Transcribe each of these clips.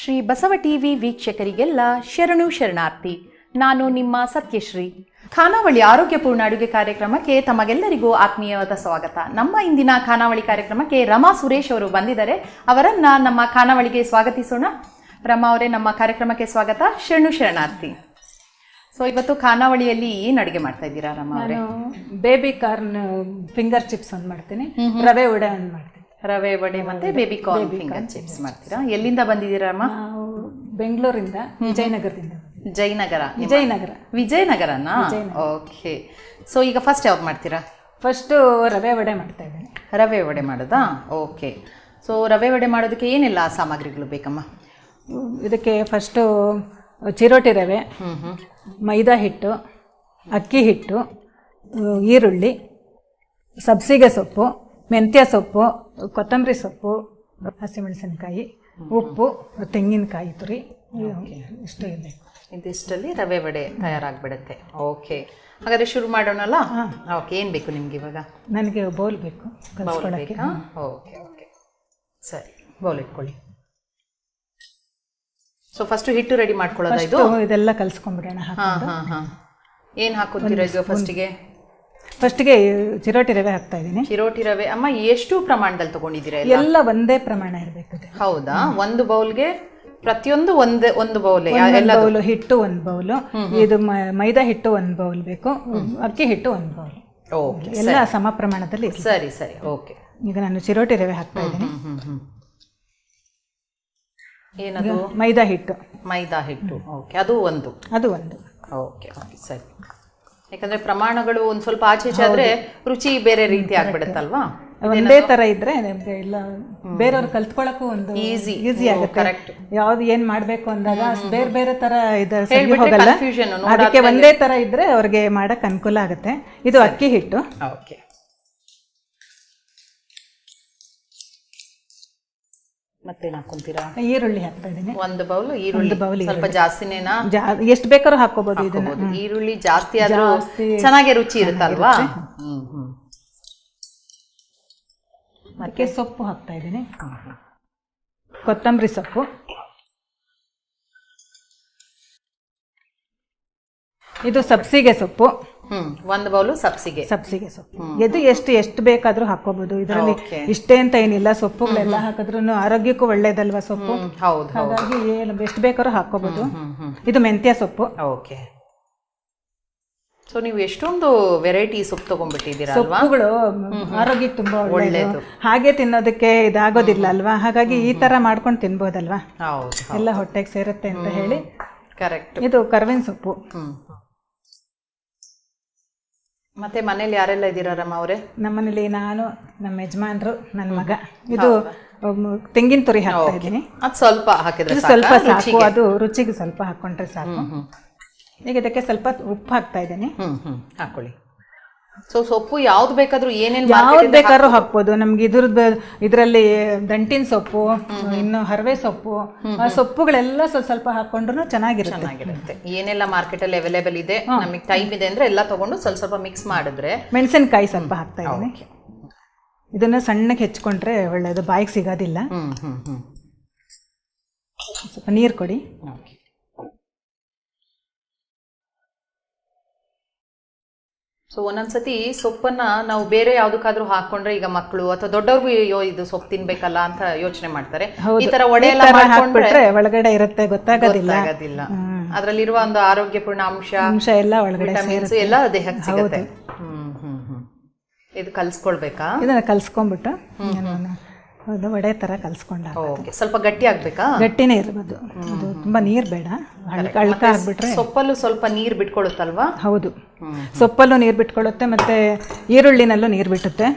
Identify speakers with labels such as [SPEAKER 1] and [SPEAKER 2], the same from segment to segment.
[SPEAKER 1] Shri Basava TV ವೀಕ್ಷಕರಿಗೆಲ್ಲ ಶರಣು ಶರಣಾರ್ಥಿ. ನಾನು ನಿಮ್ಮ ಸತ್ಯಶ್ರೀ. ಖಾನಾವಳಿ ಆರೋಗ್ಯಪೂರ್ಣ ಅಡುಗೆ ಕಾರ್ಯಕ್ರಮಕ್ಕೆ ತಮಗೆಲ್ಲರಿಗೂ ಆತ್ಮೀಯವಾದ ಸ್ವಾಗತ. ನಮ್ಮ ಇಂದಿನ ಖಾನಾವಳಿ ಕಾರ್ಯಕ್ರಮಕ್ಕೆ ರಮಾ ಸುರೇಶ್ ಅವರು ಬಂದಿದ್ದಾರೆ. ಅವರನ್ನ ನಮ್ಮ ಖಾನಾವಳಿಗೆ ಸ್ವಾಗತಿಸೋಣ. ರಮಾ ಅವರೇ ನಮ್ಮ ಕಾರ್ಯಕ್ರಮಕ್ಕೆ ಸ್ವಾಗತ. ಶರಣು ಶರಣಾರ್ಥಿ. ಸೊ ಇವತ್ತು ಖಾನಾವಳಿಯಲ್ಲಿ ಏನು ಅಡುಗೆ ಮಾಡ್ತಾ ಇದ್ದೀರಾ ರಮಾ ಅವರೇ?
[SPEAKER 2] ಬೇಬಿ ಕಾರ್ನ್ ಫಿಂಗರ್ ಚಿಪ್ಸ್ ಒಂದು ಮಾಡ್ತೀನಿ. ರವೆ ಉಡೆ ಒಂದು ಮಾಡ್ತೀನಿ.
[SPEAKER 1] ರವೆ ವಡೆ ಮತ್ತೆ ಬೇಬಿ ಕಾರ್ನ್ ಫಿಂಗರ್ ಚಿಪ್ಸ್ ಮಾಡ್ತೀರಾ? ಎಲ್ಲಿಂದ ಬಂದಿದ್ದೀರಾ
[SPEAKER 2] ಅಮ್ಮ? ಬೆಂಗಳೂರಿಂದ ವಿಜಯನಗರದಿಂದ.
[SPEAKER 1] ಜಯನಗರ
[SPEAKER 2] ವಿಜಯನಗರ
[SPEAKER 1] ವಿಜಯನಗರನಾ? ಓಕೆ ಸೊ ಈಗ ಫಸ್ಟ್ ಯಾವ್ದು ಮಾಡ್ತೀರಾ?
[SPEAKER 2] ಫಸ್ಟು ರವೆ ವಡೆ ಮಾಡ್ತಾ ಇದ್ದೀನಿ.
[SPEAKER 1] ರವೆ ವಡೆ ಮಾಡೋದಾ? ಓಕೆ ಸೊ ರವೆ ವಡೆ ಮಾಡೋದಕ್ಕೆ ಏನೆಲ್ಲ ಸಾಮಗ್ರಿಗಳು ಬೇಕಮ್ಮ?
[SPEAKER 2] ಇದಕ್ಕೆ ಫಸ್ಟು ಚಿರೋಟಿ ರವೆ ಮೈದಾ ಹಿಟ್ಟು ಅಕ್ಕಿ ಹಿಟ್ಟು ಈರುಳ್ಳಿ ಸಬ್ಸಿಗೆ ಸೊಪ್ಪು ಮೆಂತ್ಯ ಸೊಪ್ಪು ಕೊತ್ತಂಬರಿ ಸೊಪ್ಪು ಹಸಿಮೆಣಸಿನಕಾಯಿ ಉಪ್ಪು ತೆಂಗಿನಕಾಯಿ ತುರಿ ಇಷ್ಟೇ ಇದೆ.
[SPEAKER 1] ಇದಿಷ್ಟಲ್ಲಿ ರವೆ ವಡೆ ತಯಾರಾಗ್ಬಿಡುತ್ತೆ. ಓಕೆ ಹಾಗಾದ್ರೆ ಶುರು ಮಾಡೋಣಲ್ಲ? ಓಕೆ ಏನು ಬೇಕು ನಿಮ್ಗೆ ಇವಾಗ?
[SPEAKER 2] ನನಗೆ ಬೌಲ್ ಬೇಕು
[SPEAKER 1] ಬೌಲ್ ಬೇಕಾ? ಓಕೆ ಓಕೆ ಸರಿ ಬೌಲ್ ಇಟ್ಕೊಳ್ಳಿ. ಸೊ ಫಸ್ಟ್ ಹಿಟ್ಟು ರೆಡಿ ಮಾಡ್ಕೊಳ್ಳೋದ ಇದು?
[SPEAKER 2] ಇದೆಲ್ಲ ಕಲಿಸ್ಕೊಂಡ್ಬಿಡೋಣ
[SPEAKER 1] ಹಾಂ ಹಾಂ ಹಾಂ. ಏನು ಹಾಕೋತೀರಾ ಇದು ಫಸ್ಟಿಗೆ
[SPEAKER 2] ಫಸ್ಟಿಗೆ ಚಿರೋಟಿ ರವೆ ಹಾಕ್ತಾ ಇದ್ದೀನಿ.
[SPEAKER 1] ಚಿರೋಟಿ ರವೆ. ಅಮ್ಮ ಎಷ್ಟು ಪ್ರಮಾಣದಲ್ಲಿ ತಗೊಂಡಿದ್ದೀರಾ ಎಲ್ಲ?
[SPEAKER 2] ಎಲ್ಲ ಒಂದೇ ಪ್ರಮಾಣ ಇರಬೇಕು
[SPEAKER 1] ಹೌದಾ? ಒಂದು ಬೌಲ್ಗೆ ಪ್ರತಿಯೊಂದು ಒಂದೇ ಒಂದು ಬೌಲ್?
[SPEAKER 2] ಒಂದು ಬೌಲು ಹಿಟ್ಟು ಒಂದು ಬೌಲ್. ಇದು ಮ- ಮೈದಾ ಹಿಟ್ಟು ಒಂದು ಬೌಲ್ ಬೇಕು. ಅಕ್ಕಿ ಹಿಟ್ಟು ಒಂದು ಬೌಲ್.
[SPEAKER 1] ಓಕೆ
[SPEAKER 2] ಎಲ್ಲ ಸಮ ಪ್ರಮಾಣದಲ್ಲಿ ಇರ್ಲಿ.
[SPEAKER 1] ಸರಿ ಸರಿ. ಓಕೆ.
[SPEAKER 2] ಈಗ ನಾನು ಚಿರೋಟಿ ರವೆ ಹಾಕ್ತಾ ಇದ್ದೀನಿ.
[SPEAKER 1] ಏನದು?
[SPEAKER 2] ಮೈದಾ ಹಿಟ್ಟು.
[SPEAKER 1] ಮೈದಾ ಹಿಟ್ಟು. ಓಕೆ ಅದು ಒಂದು?
[SPEAKER 2] ಅದು ಒಂದು.
[SPEAKER 1] ಓಕೆ ಓಕೆ ಸರಿ. ಯಾಕಂದ್ರೆ ಪ್ರಮಾಣಗಳು ಒಂದ್ ಸ್ವಲ್ಪ ಆಚೆ ಈಚೆ ಆದ್ರೆ ರುಚಿ ಬೇರೆ ರೀತಿ ಆಗ್ಬಿಡುತ್ತಲ್ವಾ?
[SPEAKER 2] ಒಂದೇ ತರ ಇದ್ರೆ ನಿಮ್ಗೆ ಇಲ್ಲ ಬೇರೆಯವ್ರು ಕಲ್ತ್ಕೊಳಕ್ಕೂ ಒಂದು ಈಸಿ
[SPEAKER 1] ಈಸಿ
[SPEAKER 2] ಆಗುತ್ತೆ. ಯಾವ್ದು ಏನ್ ಮಾಡ್ಬೇಕು ಅಂದಾಗ ಬೇರೆ ಬೇರೆ ತರ ಇದ್ರೆ ಸರಿ ಹೋಗಲ್ಲ. ಅದಕ್ಕೆ ಒಂದೇ ತರ ಇದ್ರೆ ಅವ್ರಿಗೆ ಮಾಡಕ್ ಅನುಕೂಲ ಆಗುತ್ತೆ. ಇದು ಅಕ್ಕಿ ಹಿಟ್ಟು.
[SPEAKER 1] ಓಕೆ. ಮತ್ತೇನ್ ಹಾಕೊಂತೀರಾ?
[SPEAKER 2] ಈರುಳ್ಳಿ ಹಾಕ್ತಾ ಇದ್ದೀನಿ.
[SPEAKER 1] ಒಂದು ಬೌಲ್ ಈರುಳ್ಳಿ.
[SPEAKER 2] ಬೌಲ್
[SPEAKER 1] ಸ್ವಲ್ಪ ಜಾಸ್ತಿನೇನಾ?
[SPEAKER 2] ಎಷ್ಟು ಬೇಕಾದ್ರೂ ಹಾಕೋಬಹುದು ಇದನ್ನ.
[SPEAKER 1] ಈರುಳ್ಳಿ ಜಾಸ್ತಿ ಆದ್ರೂ ಚೆನ್ನಾಗಿ ರುಚಿ ಇರುತ್ತಲ್ವಾ?
[SPEAKER 2] ಅದಕ್ಕೆ ಸೊಪ್ಪು ಹಾಕ್ತಾ ಇದ್ದೀನಿ. ಕೊತ್ತಂಬರಿ ಸೊಪ್ಪು. ಇದು ಸಬ್ಸಿಗೆ ಸೊಪ್ಪು.
[SPEAKER 1] ಒಂದು ಬೌಲು ಸಬ್ಸಿಗೆ.
[SPEAKER 2] ಸಬ್ಸಿಗೆ ಸೊಪ್ಪು. ಇದು ಎಷ್ಟು ಎಷ್ಟು ಬೇಕಾದ್ರೂ ಹಾಕೋಬಹುದು ಇದರಲ್ಲಿ. ಇಷ್ಟೇ ಅಂತ ಏನಿಲ್ಲ ಸೊಪ್ಪುಗಳೆಲ್ಲ ಹಾಕಿದ್ರು ಆರೋಗ್ಯಕ್ಕೂ ಒಳ್ಳೇದಲ್ವಾ ಸೊಪ್ಪು?
[SPEAKER 1] ಹೌದು
[SPEAKER 2] ಹಾಗಾಗಿ ಎಷ್ಟು ಬೇಕಾದ್ರೂ ಹಾಕೋಬಹುದು ಇದು ಮೆಂತ್ಯ ಸೊಪ್ಪು.
[SPEAKER 1] ಓಕೆ. ಸೊ ನೀವು ಎಷ್ಟೊಂದು ವೆರೈಟಿ ಸೊಪ್ಪು ತಗೊಂಡ್ಬಿಟ್ಟಿದ್ದೀರಾ
[SPEAKER 2] ಸೊಪ್ಪುಗಳು ಆರೋಗ್ಯಕ್ಕೆ ತುಂಬಾ ಒಳ್ಳೇದು. ಹಾಗೆ ತಿನ್ನೋದಕ್ಕೆ ಇದಾಗೋದಿಲ್ಲ ಅಲ್ವಾ? ಹಾಗಾಗಿ ಈ ತರ ಮಾಡ್ಕೊಂಡು ತಿನ್ಬೋದಲ್ವಾ?
[SPEAKER 1] ಹೌದು
[SPEAKER 2] ಎಲ್ಲ ಹೊಟ್ಟೆಗೆ ಸೇರುತ್ತೆ ಅಂತ ಹೇಳಿ.
[SPEAKER 1] ಕರೆಕ್ಟ್
[SPEAKER 2] ಇದು ಕರ್ವಿನ ಸೊಪ್ಪು.
[SPEAKER 1] ಮತ್ತೆ ಮನೇಲಿ ಯಾರೆಲ್ಲ ಇದ್ದೀರಾ ರಮ್ಮ ಅವರೇ?
[SPEAKER 2] ನಮ್ಮನೇಲಿ ನಾನು ನಮ್ಮ ಯಜಮಾನ್ರು ನನ್ನ ಮಗ. ಇದು ತೆಂಗಿನ ತುರಿ ಹಾಕ್ತಾ ಇದ್ದೀನಿ.
[SPEAKER 1] ಅದು ಸ್ವಲ್ಪ ಹಾಕಿದ್ರೆ
[SPEAKER 2] ಸ್ವಲ್ಪ ಸಾಕು ಅದು ರುಚಿಗೆ ಸ್ವಲ್ಪ ಹಾಕೊಂಡ್ರೆ ಸಾಕು. ಈಗ ಇದಕ್ಕೆ ಸ್ವಲ್ಪ ಉಪ್ಪು ಹಾಕ್ತಾ ಇದ್ದೀನಿ.
[SPEAKER 1] ಹಾಕೊಳ್ಳಿ. ಸೊ ಸೊಪ್ಪು ಯಾವ್ದು ಬೇಕಾದ್ರೂ ಏನೇನು
[SPEAKER 2] ಯಾವ್ದು ಬೇಕಾದ್ರೂ ಹಾಕ್ಬೋದು. ನಮ್ಗೆ ಇದ್ರದ್ದು ಇದರಲ್ಲಿ ದಂಟಿನ ಸೊಪ್ಪು ಇನ್ನು ಹರವೆ ಸೊಪ್ಪು ಆ ಸೊಪ್ಪುಗಳೆಲ್ಲ ಸ್ವಲ್ಪ ಸ್ವಲ್ಪ ಹಾಕೊಂಡ್ರು ಚೆನ್ನಾಗಿರುತ್ತೆ.
[SPEAKER 1] ಚೆನ್ನಾಗಿರುತ್ತೆ. ಏನೆಲ್ಲ ಮಾರ್ಕೆಟ್ ಅಲ್ಲಿ ಅವೈಲೇಬಲ್ ಇದೆ ನಮಗೆ ಟೈಮ್ ಇದೆ ಅಂದ್ರೆ ಎಲ್ಲ ತಗೊಂಡು ಸ್ವಲ್ಪ ಸ್ವಲ್ಪ ಮಿಕ್ಸ್ ಮಾಡಿದ್ರೆ
[SPEAKER 2] ಮೆಣಸಿನಕಾಯಿ ಸ್ವಲ್ಪ ಹಾಕ್ತಾ ಇದ್ದೀನಿ. ಇದನ್ನ ಸಣ್ಣಗೆ ಹೆಚ್ಕೊಂಡ್ರೆ ಒಳ್ಳೇದು ಬಾಯಿಗೆ ಸಿಗೋದಿಲ್ಲ. ಸ್ವಲ್ಪ ನೀರು ಕೊಡಿ.
[SPEAKER 1] ಓಕೆ ಸೊ ಒಂದೊಂದ್ಸತಿ ಸೊಪ್ಪನ್ನ ನಾವು ಬೇರೆ ಯಾವ್ದಕ್ಕಾದ್ರೂ ಹಾಕೊಂಡ್ರೆ ಈಗ ಮಕ್ಕಳು ಅಥವಾ ದೊಡ್ಡವ್ರಿಗೂ ಅಯ್ಯೋ ಇದು ಸೊಪ್ಪು ತಿನ್ಬೇಕಲ್ಲ ಅಂತ ಯೋಚನೆ ಮಾಡ್ತಾರೆ. ಈ ತರ ಒಡೆ ಎಲ್ಲ ಮಾಡ್ಕೊಂಡ್ರೆ
[SPEAKER 2] ಒಳಗಡೆ ಇರುತ್ತೆ ಗೊತ್ತಾಗೋದಿಲ್ಲ.
[SPEAKER 1] ಅದ್ರಲ್ಲಿರುವ ಒಂದು ಆರೋಗ್ಯಪೂರ್ಣ ಅಂಶ
[SPEAKER 2] ಅಂಶ ಎಲ್ಲ ಒಳಗಡೆ
[SPEAKER 1] ಎಲ್ಲ ದೇಹಕ್ಕೆ ಸಿಗುತ್ತೆ. ಹ್ಮ್ ಹ್ಮ್ ಹ್ಮ್. ಇದು ಕಲ್ಸ್ಕೊಳ್ಬೇಕಾ?
[SPEAKER 2] ಇದನ್ನ ಕಲ್ಸ್ಕೊಂಡ್ಬಿಟ್ಟು ಅದು ವಡೆ ತರ ಕಲ್ಸ್ಕೊಂಡ
[SPEAKER 1] ಓಕೆ ಸ್ವಲ್ಪ ಗಟ್ಟಿ ಆಗ್ಬೇಕಾ?
[SPEAKER 2] ಗಟ್ಟಿನೇ ಇರ್ಬೋದು. ಅದು ತುಂಬಾ ನೀರ್ ಬೇಡ. ಅಳ್ಕ ಆಗ್ಬಿಟ್ರೆ
[SPEAKER 1] ಸೊಪ್ಪಲ್ಲೂ ಸ್ವಲ್ಪ ನೀರ್ ಬಿಟ್ಕೊಳುತ್ತಲ್ವಾ
[SPEAKER 2] ಹೌದು. ಸೊಪ್ಪಲ್ಲೂ ನೀರು ಬಿಟ್ಕೊಳ್ಳುತ್ತೆ ಮತ್ತೆ ಈರುಳ್ಳಿನಲ್ಲೂ ನೀರು ಬಿಟ್ಟುತ್ತೆ.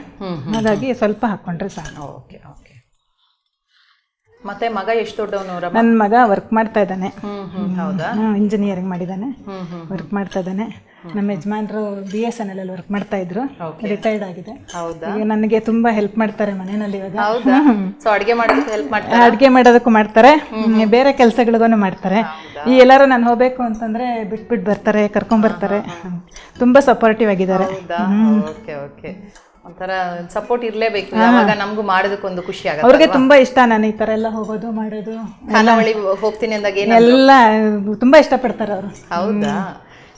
[SPEAKER 2] ಹಾಗಾಗಿ ಸ್ವಲ್ಪ ಹಾಕೊಂಡ್ರೆ ಸಾಕು.
[SPEAKER 1] ಓಕೆ ಓಕೆ ಮತ್ತೆ ಮಗ ಎಷ್ಟು ದೊಡ್ಡವನು
[SPEAKER 2] ನನ್ನ ಮಗ ವರ್ಕ್ ಮಾಡ್ತಾ ಇದ್ದಾನೆ. ಇಂಜಿನಿಯರಿಂಗ್ ಮಾಡಿದ್ದಾನೆ ವರ್ಕ್ ಮಾಡ್ತಾ ಇದ್ದಾನೆ. ನಮ್ಮ ಯಜಮಾನ್ರು B S N L work ಮಾಡ್ತಾ ಇದ್ರು. ರಿಟೈರ್ಡ್ ಆಗಿದೆ. ಈಗ ನನಗೆ ತುಂಬಾ ಹೆಲ್ಪ್ ಮಾಡ್ತಾರೆ ಮನೆಯಲ್ಲಿ ಇವಾಗ.
[SPEAKER 1] ಅಡಿಗೆ ಮಾಡೋದಕ್ಕೆ ಹೆಲ್ಪ್ ಮಾಡ್ತಾರೆ?
[SPEAKER 2] ಅಡ್ಗೆ ಮಾಡೋದಕ್ಕೂ ಮಾಡ್ತಾರೆ. ಬೇರೆ ಕೆಲಸಗಳಿಗೂ ಮಾಡ್ತಾರೆ. ಈ ಎಲ್ಲಾರು ನಾನು ಹೋಗ್ಬೇಕು ಅಂತಂದ್ರೆ ಬಿಟ್ಬಿಟ್ಟು ಬರ್ತಾರೆ ಕರ್ಕೊಂಡ್ ಬರ್ತಾರೆ. ತುಂಬಾ ಸಪೋರ್ಟಿವ್ ಆಗಿದ್ದಾರೆ.
[SPEAKER 1] ಹೌದಾ? Okay okay. ಒಂಥರ ಸಪೋರ್ಟ್ ಇರ್ಲೇಬೇಕು. ಆವಾಗ ನಮಗೂ ಮಾಡೋದಕ್ಕೊಂದು ಖುಷಿ ಆಗುತ್ತೆ
[SPEAKER 2] ಅವ್ರಿಗೆ ತುಂಬಾ ಇಷ್ಟ ನಾನು ಈ ತರ ಎಲ್ಲ ಹೋಗೋದು ಮಾಡೋದು.
[SPEAKER 1] ಖಾನಾವಳಿ ಹೋಗ್ತೀನಿ ಅಂದಾಗ ಏನೆಲ್ಲ
[SPEAKER 2] ಎಲ್ಲ ತುಂಬಾ ಇಷ್ಟಪಡ್ತಾರೆ ಅವರು.
[SPEAKER 1] ಹೌದಾ?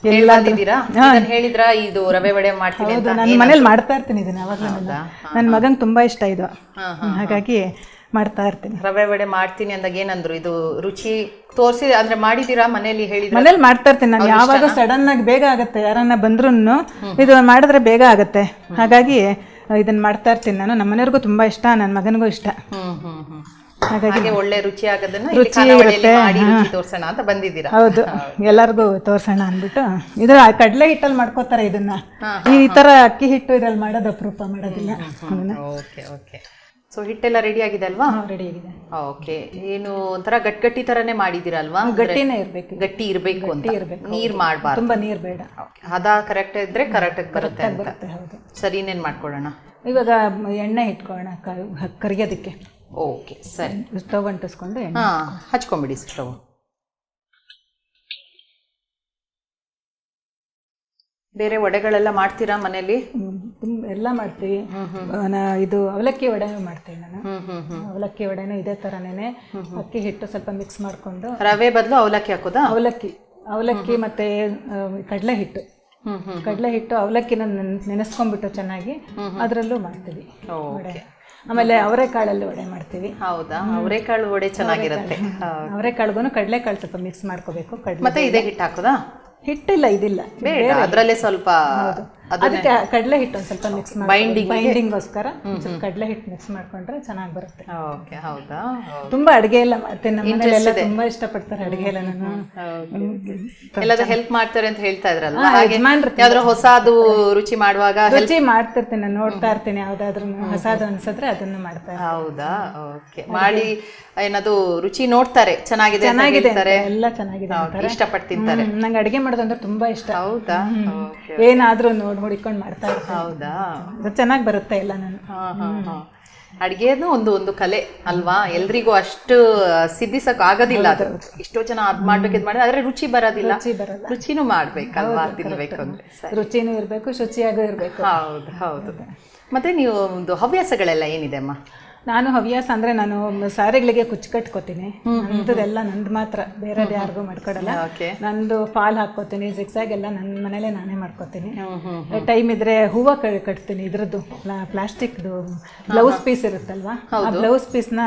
[SPEAKER 1] ಹೇಳ್ ಹೇಳಿದ್ರ ಇದನ್ನ ಹೇಳಿದ್ರಾ? ಇದು ರವೆ ವಡೆ ಮಾಡ್ತೀನಿ ಅಂತ
[SPEAKER 2] ನಾನು ಮನೇಲಿ ಮಾಡ್ತಾ ಇರ್ತೀನಿ ಇದನ್ನ ಅವಾಗ ನನ್ನ ಮಗಂಗೆ ತುಂಬಾ ಇಷ್ಟ ಇದು. ಹಾಗಾಗಿ ಮಾಡ್ತಾ ಇರ್ತೀನಿ.
[SPEAKER 1] ರವೆ ವಡೆ ಮಾಡ್ತೀನಿ ಅಂದಾಗ ಏನಂದ್ರು? ಇದು ರುಚಿ ತೋರಿಸಿ ಅಂದ್ರೆ ಮಾಡಿದೀರಾ ಮನೇಲಿ ಹೇಳಿ
[SPEAKER 2] ಮನೇಲಿ ಮಾಡ್ತಾ ಇರ್ತೀನಿ ನಾನು. ಯಾವಾಗ ಸಡನ್ ಆಗಿ ಬೇಗ ಆಗುತ್ತೆ ಯಾರನ್ನ ಬಂದ್ರು ಇದು ಮಾಡಿದ್ರೆ ಬೇಗ ಆಗುತ್ತೆ. ಹಾಗಾಗಿ ಇದನ್ನ ಮಾಡ್ತಾ ಇರ್ತೀನಿ ನಾನು. ನಮ್ಮ ಮನೆಯವ್ರಿಗೂ ತುಂಬಾ ಇಷ್ಟ ನನ್ನ ಮಗನಿಗೂ ಇಷ್ಟ. ಹಾಗಾಗಿ
[SPEAKER 1] ಹಾಗೆ ಒಳ್ಳೆ ರುಚಿ ಆಗೋದನ್ನ ರುಚಿ ಇರುತ್ತೆ. ತೋರ್ಸೋಣ ಅಂತ ಬಂದಿದ್ದೀರಾ?
[SPEAKER 2] ಹೌದು. ಎಲ್ಲರಿಗೂ ತೋರ್ಸೋಣ ಅಂದ್ಬಿಟ್ಟು. ಇದ್ರ ಕಡಲೆ ಹಿಟ್ಟಲ್ಲಿ ಮಾಡ್ಕೋತಾರೆ ಇದನ್ನ. ಈ ತರ ಅಕ್ಕಿ ಹಿಟ್ಟು ಇದ್ರಲ್ಲಿ ಮಾಡೋದು ಅಪರೂಪ ಮಾಡೋದಿಲ್ಲ.
[SPEAKER 1] Okay okay. ಸೊ ಹಿಟ್ಟೆಲ್ಲ ರೆಡಿ ಆಗಿದೆ ಅಲ್ವಾ?
[SPEAKER 2] ರೆಡಿ ಆಗಿದೆ.
[SPEAKER 1] ಓಕೆ ಏನು ಒಂಥರ ಗಟ್ಟಿ ತರನೇ ಮಾಡಿದಿರಲ್ವಾ
[SPEAKER 2] ಗಟ್ಟಿನೇ ಇರ್ಬೇಕು.
[SPEAKER 1] ಗಟ್ಟಿ ಇರ್ಬೇಕು ಅಂತ.
[SPEAKER 2] ಇರ್ಬೇಕು.
[SPEAKER 1] ನೀರ್ ಮಾಡಬಾರ್ದು.
[SPEAKER 2] ತುಂಬಾ ನೀರ್ ಬೇಡ.
[SPEAKER 1] ಹದ ಕರೆಕ್ಟ್ ಇದ್ರೆ ಕರೆಕ್ಟ್ ಆಗಿ ಬರುತ್ತೆ ಅಂತ.
[SPEAKER 2] ಬರುತ್ತೆ ಹೌದು.
[SPEAKER 1] ಸರಿ ಇನ್ನೇನ್ ಮಾಡ್ಕೊಳ್ಳೋಣ?
[SPEAKER 2] ಇವಾಗ ಎಣ್ಣೆ ಇಟ್ಕೊಳ್ಳೋಣ ಕರಿಯೋದಕ್ಕೆ.
[SPEAKER 1] ಓಕೆ ಸರಿ.
[SPEAKER 2] ಸ್ಟವ್ ಅಂಟಿಸ್ಕೊಂಡು
[SPEAKER 1] ಹಾ ಹಚ್ಕೊಂಬಿಡಿ ಸ್ಟವ್. ಬೇರೆ ವಡೆಗಳೆಲ್ಲ ಮಾಡ್ತೀರಾ ಮನೇಲಿ
[SPEAKER 2] ತುಂಬ ಎಲ್ಲ ಮಾಡ್ತೀವಿ. ನಾ- ಇದು ಅವಲಕ್ಕಿ ವಡೆನೂ ಮಾಡ್ತೀನಿ ನಾನು. ಅವಲಕ್ಕಿ ವಡೆನೂ ಇದೇ ಥರನೇ ಅಕ್ಕಿ ಹಿಟ್ಟು ಸ್ವಲ್ಪ ಮಿಕ್ಸ್ ಮಾಡಿಕೊಂಡು.
[SPEAKER 1] ರವೆ ಬದಲು ಅವಲಕ್ಕಿ ಹಾಕೋದಾ?
[SPEAKER 2] ಅವಲಕ್ಕಿ ಅವಲಕ್ಕಿ ಮತ್ತೆ ಕಡಲೆ ಹಿಟ್ಟು. ಕಡಲೆ ಹಿಟ್ಟು ಅವಲಕ್ಕಿನ ನೆನ್- ನೆನೆಸ್ಕೊಂಡ್ಬಿಟ್ಟು ಚೆನ್ನಾಗಿ ಅದರಲ್ಲೂ ಮಾಡ್ತೀವಿ ವಡೆ. ಆಮೇಲೆ ಅವರೆಕಾಳಲ್ಲಿ ವಡೆ ಮಾಡ್ತೀವಿ.
[SPEAKER 1] ಹೌದಾ? ಅವರೆಕಾಳು ವಡೆ ಚೆನ್ನಾಗಿರುತ್ತೆ.
[SPEAKER 2] ಅವರೆಕಾಳುಗೂ ಕಡಲೆಕಾಳು ಸ್ವಲ್ಪ ಮಿಕ್ಸ್ ಮಾಡ್ಕೋಬೇಕು. ಕಡಲೆ
[SPEAKER 1] ಮತ್ತೆ ಇದೇ ಹಿಟ್ಟು ಹಾಕೋದಾ?
[SPEAKER 2] ಹಿಟ್ಟಿಲ್ಲ ಇದಿಲ್ಲ.
[SPEAKER 1] ಬೇಡ ಅದ್ರಲ್ಲೇ ಸ್ವಲ್ಪ
[SPEAKER 2] ಅದಕ್ಕೆ ಕಡಲೆ ಹಿಟ್ಟು ಒಂದು ಸ್ವಲ್ಪ ಮಿಕ್ಸ್ ಮಾಡಿ? ಬೈಂಡಿಂಗ್ಗೋಸ್ಕರ ಸ್ವಲ್ಪ ಕಡಲೆ ಹಿಟ್ಟು ಮಿಕ್ಸ್ ಮಾಡ್ಕೊಂಡ್ರೆ ಚೆನ್ನಾಗಿ ಬರುತ್ತೆ.
[SPEAKER 1] ಓಕೆ ಹೌದಾ?
[SPEAKER 2] ತುಂಬಾ ಅಡುಗೆ ಎಲ್ಲ ಮಾಡ್ತೇನೆ ನಮ್ಮ ಮನೆಯಲ್ಲೆಲ್ಲ ತುಂಬಾ ಇಷ್ಟಪಡ್ತಾರೆ ಅಡುಗೆ ಎಲ್ಲ ನಾನು
[SPEAKER 1] ಎಲ್ಲಾದ್ರೂ ಹೆಲ್ಪ್ ಮಾಡ್ತಾರೆ ಅಂತ ಹೇಳ್ತಾ
[SPEAKER 2] ಇದ್ರಲ್ಲ
[SPEAKER 1] ಹಾಗೆ
[SPEAKER 2] ಯಜಮಾನ್ರು
[SPEAKER 1] ಹೊಸದು ರುಚಿ ಮಾಡುವಾಗ
[SPEAKER 2] ರುಚಿ ಮಾಡ್ತಿರ್ತೀನಿ ನಾನು ನೋಡ್ತಾ ಇರ್ತೀನಿ ಯಾವ್ದಾದ್ರು ಹೊಸದು ಅನ್ಸಿದ್ರೆ ಅದನ್ನು ಮಾಡ್ತಾರೆ.
[SPEAKER 1] ಹೌದಾ? ಓಕೆ. ಮಾಡಿ ಏನದು ರುಚಿ ನೋಡ್ತಾರೆ ಚೆನ್ನಾಗಿದೆ
[SPEAKER 2] ಚೆನ್ನಾಗಿದೆ ಎಲ್ಲ ಚೆನ್ನಾಗಿದೆ
[SPEAKER 1] ಇಷ್ಟಪಟ್ಟು ತಿಂತಾರೆ
[SPEAKER 2] ನಂಗೆ ಅಡುಗೆ ಮಾಡೋದಂದ್ರೆ ತುಂಬಾ ಇಷ್ಟ.
[SPEAKER 1] ಹೌದಾ?
[SPEAKER 2] ಏನಾದ್ರೂ ನೋಡಿ ಹುಡಿಕೊಂಡು ಮಾಡ್ತಾ ಇರ್ತೀನಿ.
[SPEAKER 1] ಹೌದಾ?
[SPEAKER 2] ಚೆನ್ನಾಗಿ ಬರುತ್ತೆ ಎಲ್ಲ ನಾನು.
[SPEAKER 1] ಅಡುಗೆನೂ ಒಂದು ಒಂದು ಕಲೆ ಅಲ್ವಾ? ಎಲ್ರಿಗೂ ಅಷ್ಟು ಸಿದ್ಧಿಸಕ್ ಆಗೋದಿಲ್ಲ ಅದು. ಎಷ್ಟೋ ಜನ ಅದ್ ಮಾಡ್ಬೇಕು ಇದ್ ಮಾಡಿದ್ರೆ ಆದ್ರೆ ರುಚಿ ಬರೋದಿಲ್ಲ.
[SPEAKER 2] ರುಚಿ ಬರಲ್ಲ.
[SPEAKER 1] ರುಚಿನೂ ಮಾಡ್ಬೇಕಲ್ವಾ ತಿನ್ಬೇಕು ಅಂದ್ರೆ.
[SPEAKER 2] ರುಚಿನೂ ಇರಬೇಕು ಶುಚಿಯಾಗೂ ಇರಬೇಕು.
[SPEAKER 1] ಹೌದು ಹೌದು. ಮತ್ತೆ ನೀವು ಒಂದು ಹವ್ಯಾಸಗಳೆಲ್ಲ ಏನಿದೆ ಅಮ್ಮ?
[SPEAKER 2] ನಾನು ಹವ್ಯಾಸ ಅಂದ್ರೆ ನಾನು ಸಾರಿಗಳಿಗೆ ಕುಚ್ಚು ಕಟ್ಕೋತೀನಿ ಅಂಥದ್ದೆಲ್ಲ ನಂದು ಮಾತ್ರ. ಬೇರೆ ಯಾರಿಗೂ ಮಾಡ್ಕೊಡಲ್ಲ. ನಂದು ಫಾಲ್ ಹಾಕೋತೀನಿ ಜಿಗ್ಸಾಗ್ ಎಲ್ಲ ನನ್ನ ಮನೇಲೆ ನಾನೇ ಮಾಡ್ಕೋತೀನಿ. ಟೈಮ್ ಇದ್ರೆ ಹೂವ ಕಟ್ತೀನಿ ಇದ್ರದ್ದು. ಪ್ಲಾಸ್ಟಿಕ್ದು ಬ್ಲೌಸ್ ಪೀಸ್ ಇರುತ್ತಲ್ವಾ? ಆ ಬ್ಲೌಸ್ ಪೀಸ್ನ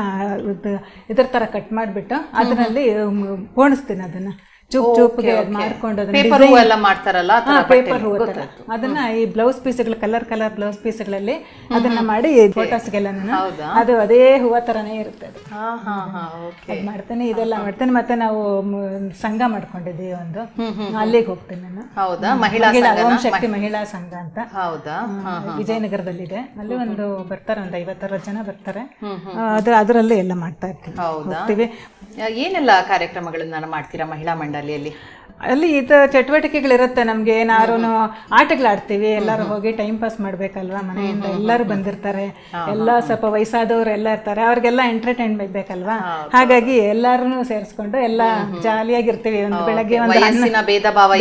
[SPEAKER 2] ಇದ್ರ ತರ ಕಟ್ ಮಾಡಿಬಿಟ್ಟು ಅದರಲ್ಲಿ ಪೋಣಿಸ್ತೀನಿ ಅದನ್ನ. ಚೂಪ್ ಚೂಪ್ಗೆ ಮಾಡ್ಕೊಂಡು
[SPEAKER 1] ಪೇಪರ್ ಹೂ ಎಲ್ಲ ಮಾಡ್ತಾರಲ್ಲ
[SPEAKER 2] ಪೇಪರ್ ಹೂ ಅದನ್ನ ಈ ಬ್ಲೌಸ್ ಪೀಸ್ಗಳು ಕಲರ್ ಕಲರ್ ಬ್ಲೌಸ್ ಪೀಸ್ಗಳಲ್ಲಿ ಅದನ್ನ ಮಾಡಿ ಫೋಟೋಸ್ಗೆಲ್ಲ? ಅದು ಅದೇ ಹೂವ ತರನೇ ಇರುತ್ತೆ ಅದು. ಮಾಡ್ತೇನೆ ಇದೆಲ್ಲ ಮಾಡ್ತೇನೆ ಮತ್ತೆ ನಾವು ಸಂಘ ಮಾಡ್ಕೊಂಡಿದ್ದೀವಿ ಒಂದು. ಅಲ್ಲಿಗೆ ಹೋಗ್ತೇನೆ ನಾನು.
[SPEAKER 1] ಹೌದಾ? ಮಹಿಳಾ?
[SPEAKER 2] ಓಂ ಶಕ್ತಿ ಮಹಿಳಾ ಸಂಘ ಅಂತ.
[SPEAKER 1] ಹೌದಾ?
[SPEAKER 2] ವಿಜಯನಗರದಲ್ಲಿದೆ. ಅಲ್ಲಿ ಒಂದು ಬರ್ತಾರೆ ಒಂದು ಐವತ್ತರವತ್ತು ಜನ ಬರ್ತಾರೆ. ಅದ್ರ ಅದರಲ್ಲಿ ಎಲ್ಲ ಮಾಡ್ತಾ ಇರ್ತೀವಿ
[SPEAKER 1] ಹೌದಾ?
[SPEAKER 2] ಹೋಗ್ತೀವಿ.
[SPEAKER 1] ಏನೆಲ್ಲ ಕಾರ್ಯಕ್ರಮಗಳನ್ನ ಮಾಡ್ತೀರಾ ಮಹಿಳಾ ಮಂಡಳಿಯಲ್ಲಿ
[SPEAKER 2] ಅಲ್ಲಿ? ಇದು ಚಟುವಟಿಕೆಗಳಿರುತ್ತೆ ನಮಗೆ ಏನಾರು ಆಟಗಳಾಡ್ತೀವಿ ಎಲ್ಲರೂ ಹೋಗಿ ಟೈಮ್ ಪಾಸ್ ಮಾಡ್ಬೇಕಲ್ವಾ ಮನೆಯಿಂದ? ಎಲ್ಲರೂ ಬಂದಿರ್ತಾರೆ. ಎಲ್ಲ ಸ್ವಲ್ಪ ವಯಸ್ಸಾದವ್ರು ಎಲ್ಲ ಇರ್ತಾರೆ. ಅವ್ರಿಗೆಲ್ಲ ಎಂಟರ್ಟೈನ್ಮೆಂಟ್ ಬೇಕಲ್ವಾ? ಹಾಗಾಗಿ ಎಲ್ಲರೂ ಸೇರಿಸ್ಕೊಂಡು ಎಲ್ಲ ಜಾಲಿಯಾಗಿರ್ತೀವಿ. ಒಂದು ಬೆಳಗ್ಗೆ ಒಂದು
[SPEAKER 1] ಭೇದ ಭಾವ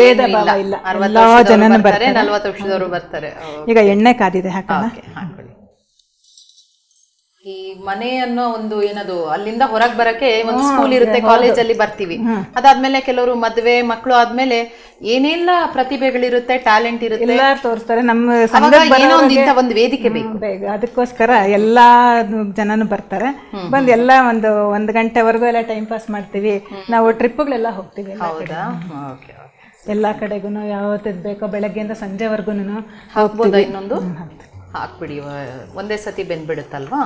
[SPEAKER 1] ಇಲ್ಲ.
[SPEAKER 2] ಎಲ್ಲಾ
[SPEAKER 1] ಬರ್ತಾರೆ
[SPEAKER 2] ಈಗ ಎಣ್ಣೆ ಕಾದಿದೆ ಹಾಕೋಣ
[SPEAKER 1] ಈ ಮನೆ ಅನ್ನೋ ಒಂದು ಏನದು ಅಲ್ಲಿಂದ ಹೊರಗ್ ಬರಕ್ಕೆ ಒಂದು ಸ್ಕೂಲ್ ಇರುತ್ತೆ ಕಾಲೇಜ್ ಅಲ್ಲಿ ಬರ್ತೀವಿ. ಅದಾದ್ಮೇಲೆ ಕೆಲವರು ಮದ್ವೆ ಮಕ್ಕಳು ಆದ್ಮೇಲೆ ಏನೆಲ್ಲ ಪ್ರತಿಭೆಗಳಿರುತ್ತೆ ಟ್ಯಾಲೆಂಟ್ ಇರುತ್ತೆ.
[SPEAKER 2] ತೋರಿಸ್ತಾರೆ. ನಮ್ಮ
[SPEAKER 1] ಏನೋ ಒಂದು ಇಂಥ ಒಂದು ವೇದಿಕೆ ಬೇಕು.
[SPEAKER 2] ಅದಕ್ಕೋಸ್ಕರ ಎಲ್ಲಾ ಜನನು ಬರ್ತಾರೆ. ಬಂದು ಎಲ್ಲ ಒಂದು ಒಂದು ಗಂಟೆವರೆಗೂ ಎಲ್ಲ ಟೈಮ್ ಪಾಸ್ ಮಾಡ್ತೀವಿ. ನಾವು ಟ್ರಿಪ್ಗಳೆಲ್ಲ ಹೋಗ್ತೀವಿ ಎಲ್ಲ
[SPEAKER 1] ಹೌದಾ? ಓಕೆ
[SPEAKER 2] ಎಲ್ಲ ಕಡೆಗೂ ಯಾವತ್ತಿದ್ ಬೇಕೋ ಬೆಳಗ್ಗೆಯಿಂದ ಸಂಜೆವರೆಗೂ
[SPEAKER 1] ಹಾಕ್ಬೋದಾ ಇನ್ನೊಂದು? ಹಾಕ್ಬಿಡಿ. ಒಂದೇ ಸತಿ ಬೆಂದ್ಬಿಡುತ್ತಲ್ವಾ?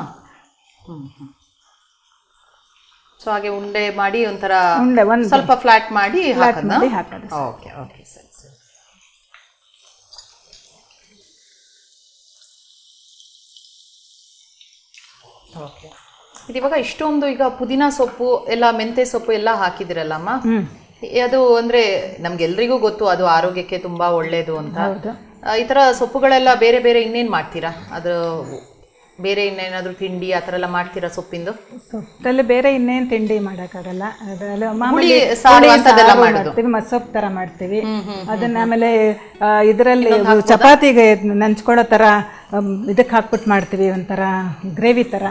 [SPEAKER 1] ಸೊ ಹಾಗೆ ಉಂಡೆ ಮಾಡಿ ಒಂಥರ
[SPEAKER 2] ಉಂಡೆ ಒಂದು
[SPEAKER 1] ಸ್ವಲ್ಪ ಫ್ಲಾಟ್ ಮಾಡಿ ಹಾಕೋದು
[SPEAKER 2] ಮಾಡಿ ಹಾಕೋದು
[SPEAKER 1] ಓಕೆ ಓಕೆ ಸರಿ ಸರಿ. ಓಕೆ ಇಷ್ಟೊಂದು ಈಗ ಪುದೀನ ಸೊಪ್ಪು ಎಲ್ಲ ಮೆಂತೆ ಸೊಪ್ಪು ಎಲ್ಲ ಹಾಕಿದಿರಲ್ಲಮ್ಮ? ಅದು ಅಂದ್ರೆ ನಮ್ಗೆಲ್ರಿಗೂ ಗೊತ್ತು ಅದು ಆರೋಗ್ಯಕ್ಕೆ ತುಂಬಾ ಒಳ್ಳೇದು ಅಂತ.
[SPEAKER 2] ಹೌದು.
[SPEAKER 1] ಆ, ಈ ತರ ಸೊಪ್ಪುಗಳೆಲ್ಲ ಬೇರೆ ಬೇರೆ ಇನ್ನೇನ್ ಮಾಡ್ತೀರಾ? ಅದು ಬೇರೆ ಇನ್ನೇನಾದ್ರೂ ತಿಂಡಿ ಆ ಥರ ಎಲ್ಲ ಮಾಡ್ತೀರಾ ಸೊಪ್ಪಿಂದು?
[SPEAKER 2] ಸೊಪ್ಪಲ್ಲಿ ಬೇರೆ ಇನ್ನೇನು ತಿಂಡಿ ಮಾಡೋಕ್ಕಾಗಲ್ಲ. ಅದರಲ್ಲಿ ಮಾಮೂಲಿ
[SPEAKER 1] ಸಾರು ಅಂಥದ್ದೆಲ್ಲ.
[SPEAKER 2] ಮಾಡ್ತೀವಿ ಮಸೊಪ್ಪು ಥರ ಮಾಡ್ತೀವಿ. ಅದನ್ನ ಆಮೇಲೆ ಇದರಲ್ಲಿ ಚಪಾತಿಗೆ ನಂಚ್ಕೊಳ್ಳೋ ಥರ ಇದಕ್ಕೆ ಹಾಕ್ಬಿಟ್ಟು ಮಾಡ್ತೀವಿ ಒಂಥರ ಗ್ರೇವಿ ಥರ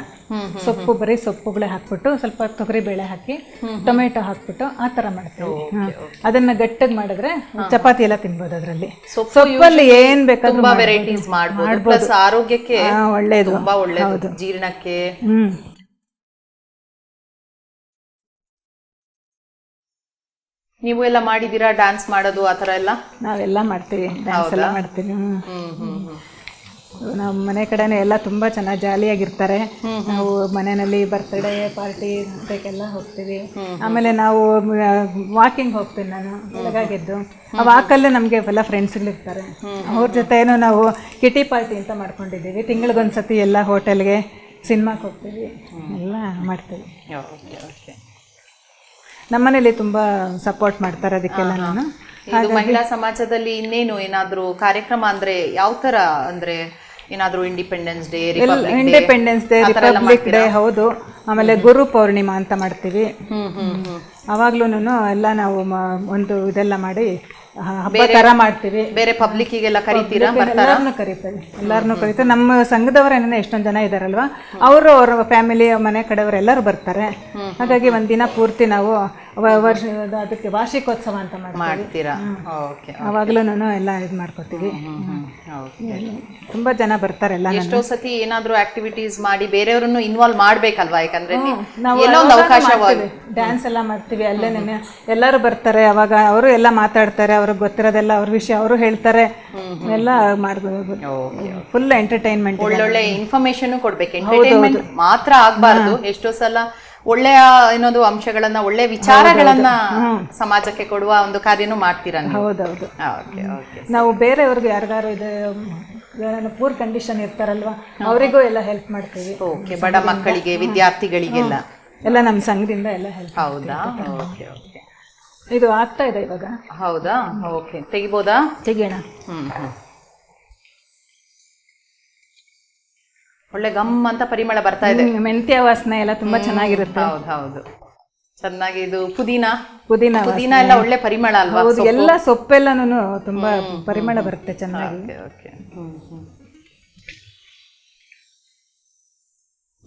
[SPEAKER 2] ಸೊಪ್ಪು ಬರೀ ಸೊಪ್ಪುಗಳೇ ಹಾಕ್ಬಿಟ್ಟು ಸ್ವಲ್ಪ ತೊಗರಿ ಬೇಳೆ ಹಾಕಿ ಟೊಮೆಟೊ ಹಾಕ್ಬಿಟ್ಟು ಆ ಥರ ಮಾಡ್ತೀವಿ. ಅದನ್ನು ಗಟ್ಟಿಗೆ ಮಾಡಿದ್ರೆ ಚಪಾತಿ ಎಲ್ಲ ತಿನ್ಬೋದು ಅದರಲ್ಲಿ.
[SPEAKER 1] ಸೊಪ್ಪು
[SPEAKER 2] ಸೊಪ್ಪಲ್ಲಿ ಏನ್ ಬೇಕಾದ್ರೂ
[SPEAKER 1] ವೆರೈಟೀಸ್ ಮಾಡ್ಬೋದು. ಆರೋಗ್ಯಕ್ಕೆ
[SPEAKER 2] ಒಳ್ಳೆಯದು ಒಳ್ಳೇದು.
[SPEAKER 1] ತುಂಬಾ ಒಳ್ಳೇದು. ಜೀರ್ಣಕ್ಕೆ. ನೀವು ಎಲ್ಲ ಮಾಡಿದೀರಾ ಡ್ಯಾನ್ಸ್ ಮಾಡೋದು ಆ ತರ ಎಲ್ಲ?
[SPEAKER 2] ನಾವೆಲ್ಲ ಮಾಡ್ತೀವಿ. ಡ್ಯಾನ್ಸ್ ಎಲ್ಲ ಮಾಡ್ತೀವಿ. ಹ್ಮ್.
[SPEAKER 1] ಹ್ಮ್ ಹ್ಮ್ ಹ್ಮ್.
[SPEAKER 2] ನಮ್ಮ ಮನೆ ಕಡೆನೇ ಎಲ್ಲ ತುಂಬ ಚೆನ್ನಾಗಿ ಜಾಲಿಯಾಗಿರ್ತಾರೆ. ನಾವು ಮನೆಯಲ್ಲಿ ಬರ್ತ್ಡೇ ಪಾರ್ಟಿ ಅದಕ್ಕೆಲ್ಲ ಹೋಗ್ತೀವಿ. ಆಮೇಲೆ ನಾವು ವಾಕಿಂಗ್ ಹೋಗ್ತೀನಿ ನಾನು ಬೆಳಗಾಗೆದ್ದು. ಆ ವಾಕಲ್ಲೇ ನಮಗೆ ಎಲ್ಲ ಫ್ರೆಂಡ್ಸ್ಗಳಿರ್ತಾರೆ ಅವ್ರ ಜೊತೆನೂ ನಾವು ಕಿಟಿ ಪಾರ್ಟಿ ಅಂತ ಮಾಡ್ಕೊಂಡಿದ್ದೀವಿ. ತಿಂಗಳಿಗೊಂದ್ಸತಿ ಎಲ್ಲ ಹೋಟೆಲ್ಗೆ ಸಿನಿಮಾಗೆ ಹೋಗ್ತೀವಿ. ಎಲ್ಲ ಮಾಡ್ತೀವಿ.
[SPEAKER 1] Okay okay.
[SPEAKER 2] ನಮ್ಮನೇಲಿ ತುಂಬ ಸಪೋರ್ಟ್ ಮಾಡ್ತಾರೆ ಅದಕ್ಕೆಲ್ಲ ನಾನು.
[SPEAKER 1] ಇದು ಮಹಿಳಾ ಸಮಾಜದಲ್ಲಿ ಇನ್ನೇನು ಏನಾದ್ರು ಕಾರ್ಯಕ್ರಮ ಅಂದ್ರೆ ಯಾವ ತರ ಅಂದ್ರೆ ಏನಾದ್ರು independence day
[SPEAKER 2] independence day republic day ಹೌದು. ಆಮೇಲೆ ಗುರು ಪೌರ್ಣಿಮಾ ಅಂತ ಮಾಡ್ತೀವಿ. ಅವಾಗ್ಲೂ ಎಲ್ಲ ನಾವು ಒಂದು ಇದೆಲ್ಲ ಮಾಡಿ ಹಬ್ಬ ತರ ಮಾಡ್ತೀವಿ.
[SPEAKER 1] ಬೇರೆ ಪಬ್ಲಿಕ್ಕಿಗೆಲ್ಲ ಕರಿತೀರಾ?
[SPEAKER 2] ಎಲ್ಲಾರನ್ನೂ ಕರೀತೀವಿ. ಎಲ್ಲಾರನ್ನೂ ಕರೀತೀವಿ. ನಮ್ಮ ಸಂಘದವರೇನೇ ಎಷ್ಟೊಂದು ಜನ ಇದಾರಲ್ವಾ? ಅವರು ಅವ್ರ ಫ್ಯಾಮಿಲಿ ಮನೆ ಕಡೆಯವರು ಎಲ್ಲರೂ ಬರ್ತಾರೆ. ಹಾಗಾಗಿ ಒಂದಿನ ಪೂರ್ತಿ ನಾವು ವ- ವರ್ಷ ಅದಕ್ಕೆ ವಾರ್ಷಿಕೋತ್ಸವ ಅಂತ ಮಾಡ್ತೀವಿ.
[SPEAKER 1] ಮಾಡ್ತೀರಾ? ಓಕೆ
[SPEAKER 2] ನಾನು ಎಲ್ಲ ಇದು ಮಾಡ್ಕೋತೀವಿ. ತುಂಬಾ ಜನ ಬರ್ತಾರೆ ಎಲ್ಲ
[SPEAKER 1] ಎಷ್ಟೋ ಸತಿ ಏನಾದ್ರೂ ಆಕ್ಟಿವಿಟೀಸ್ ಮಾಡಿ ಬೇರೆಯವರನ್ನು ಇನ್ವಾಲ್ವ್ ಮಾಡ್ಬೇಕಲ್ವಾ? ಯಾಕಂದ್ರೆ ಎಲ್ಲೋ ಒಂದು ಅವಕಾಶ
[SPEAKER 2] ಡ್ಯಾನ್ಸ್ ಎಲ್ಲ ಮಾಡ್ತೀವಿ. ಅಲ್ಲೇ ಎಲ್ಲರೂ ಬರ್ತಾರೆ. ಅವಾಗ ಅವರು ಎಲ್ಲ ಮಾತಾಡ್ತಾರೆ ಅವ್ರಿಗೆ ಗೊತ್ತಿರೋದೆಲ್ಲ ಅವ್ರ ವಿಷಯ ಅವರು ಹೇಳ್ತಾರೆ. ಎಲ್ಲ ಮಾಡ್ಬೋದು. ಫುಲ್ ಎಂಟರ್ಟೈನ್ಮೆಂಟ್
[SPEAKER 1] ಒಳ್ಳೊಳ್ಳೆ ಇನ್ಫಾರ್ಮೇಶನ್ ಕೊಡ್ಬೇಕು. ಎಂಟರ್ಟೈನ್ಮೆಂಟ್ ಮಾತ್ರ ಆಗ್ಬಾರ್ದು. ಎಷ್ಟೋ ಸಲ ಒಳ್ಳೆಯ ಏನೋದು ಅಂಶಗಳನ್ನ ಒಳ್ಳೆ ವಿಚಾರಗಳನ್ನ ಸಮಾಜಕ್ಕೆ ಕೊಡುವ ಒಂದು ಕಾರ್ಯನೂ ಮಾಡ್ತೀರಾ
[SPEAKER 2] ಹೌದೌದು ನಾವು ಬೇರೆಯವ್ರಿಗೆ ಯಾರಿಗಾರು ಇದೆ ಪೂರ್ ಕಂಡೀಷನ್ ಇರ್ತಾರಲ್ವಾ ಅವರಿಗೂ ಎಲ್ಲ ಹೆಲ್ಪ್ ಮಾಡ್ತೀವಿ.
[SPEAKER 1] ಓಕೆ ಬಡ ಮಕ್ಕಳಿಗೆ ವಿದ್ಯಾರ್ಥಿಗಳಿಗೆಲ್ಲ.
[SPEAKER 2] ಎಲ್ಲ ನಮ್ಮ ಸಂಘದಿಂದ ಎಲ್ಲ ಹೆಲ್ಪ್
[SPEAKER 1] ಹೌದಾ? ಓಕೆ ಓಕೆ
[SPEAKER 2] ಇದು ಆಗ್ತಾ ಇದೆ ಇವಾಗ.
[SPEAKER 1] ಹೌದಾ? ಓಕೆ. ತೆಗಿಬೋದಾ?
[SPEAKER 2] ತೆಗಿಯೋಣ.
[SPEAKER 1] ಹ್ಮ್ ಹ್ಮ್. ಒಳ್ಳೆ ಗಮ್ ಅಂತ ಪರಿಮಳ ಬರ್ತಾ ಇದೆ.
[SPEAKER 2] ಹ್ಮ್, ಮೆಂತ್ಯ ವಾಸನೆ ಎಲ್ಲ ತುಂಬಾ ಚೆನ್ನಾಗಿರುತ್ತೆ.
[SPEAKER 1] ಹೌದು ಹೌದು. ಚೆನ್ನಾಗಿ ಇದು ಪುದೀನ.
[SPEAKER 2] ಪುದೀನ
[SPEAKER 1] ಪುದೀನ ಎಲ್ಲ ಒಳ್ಳೆ ಪರಿಮಳ ಅಲ್ವಾ?
[SPEAKER 2] ಹೌದು ಎಲ್ಲ ಸೊಪ್ಪೆಲ್ಲನೂ ತುಂಬಾ ಪರಿಮಳ ಬರುತ್ತೆ ಚೆನ್ನಾಗಿ.
[SPEAKER 1] Okay okay. ಹ್ಮ್ ಹ್ಮ್.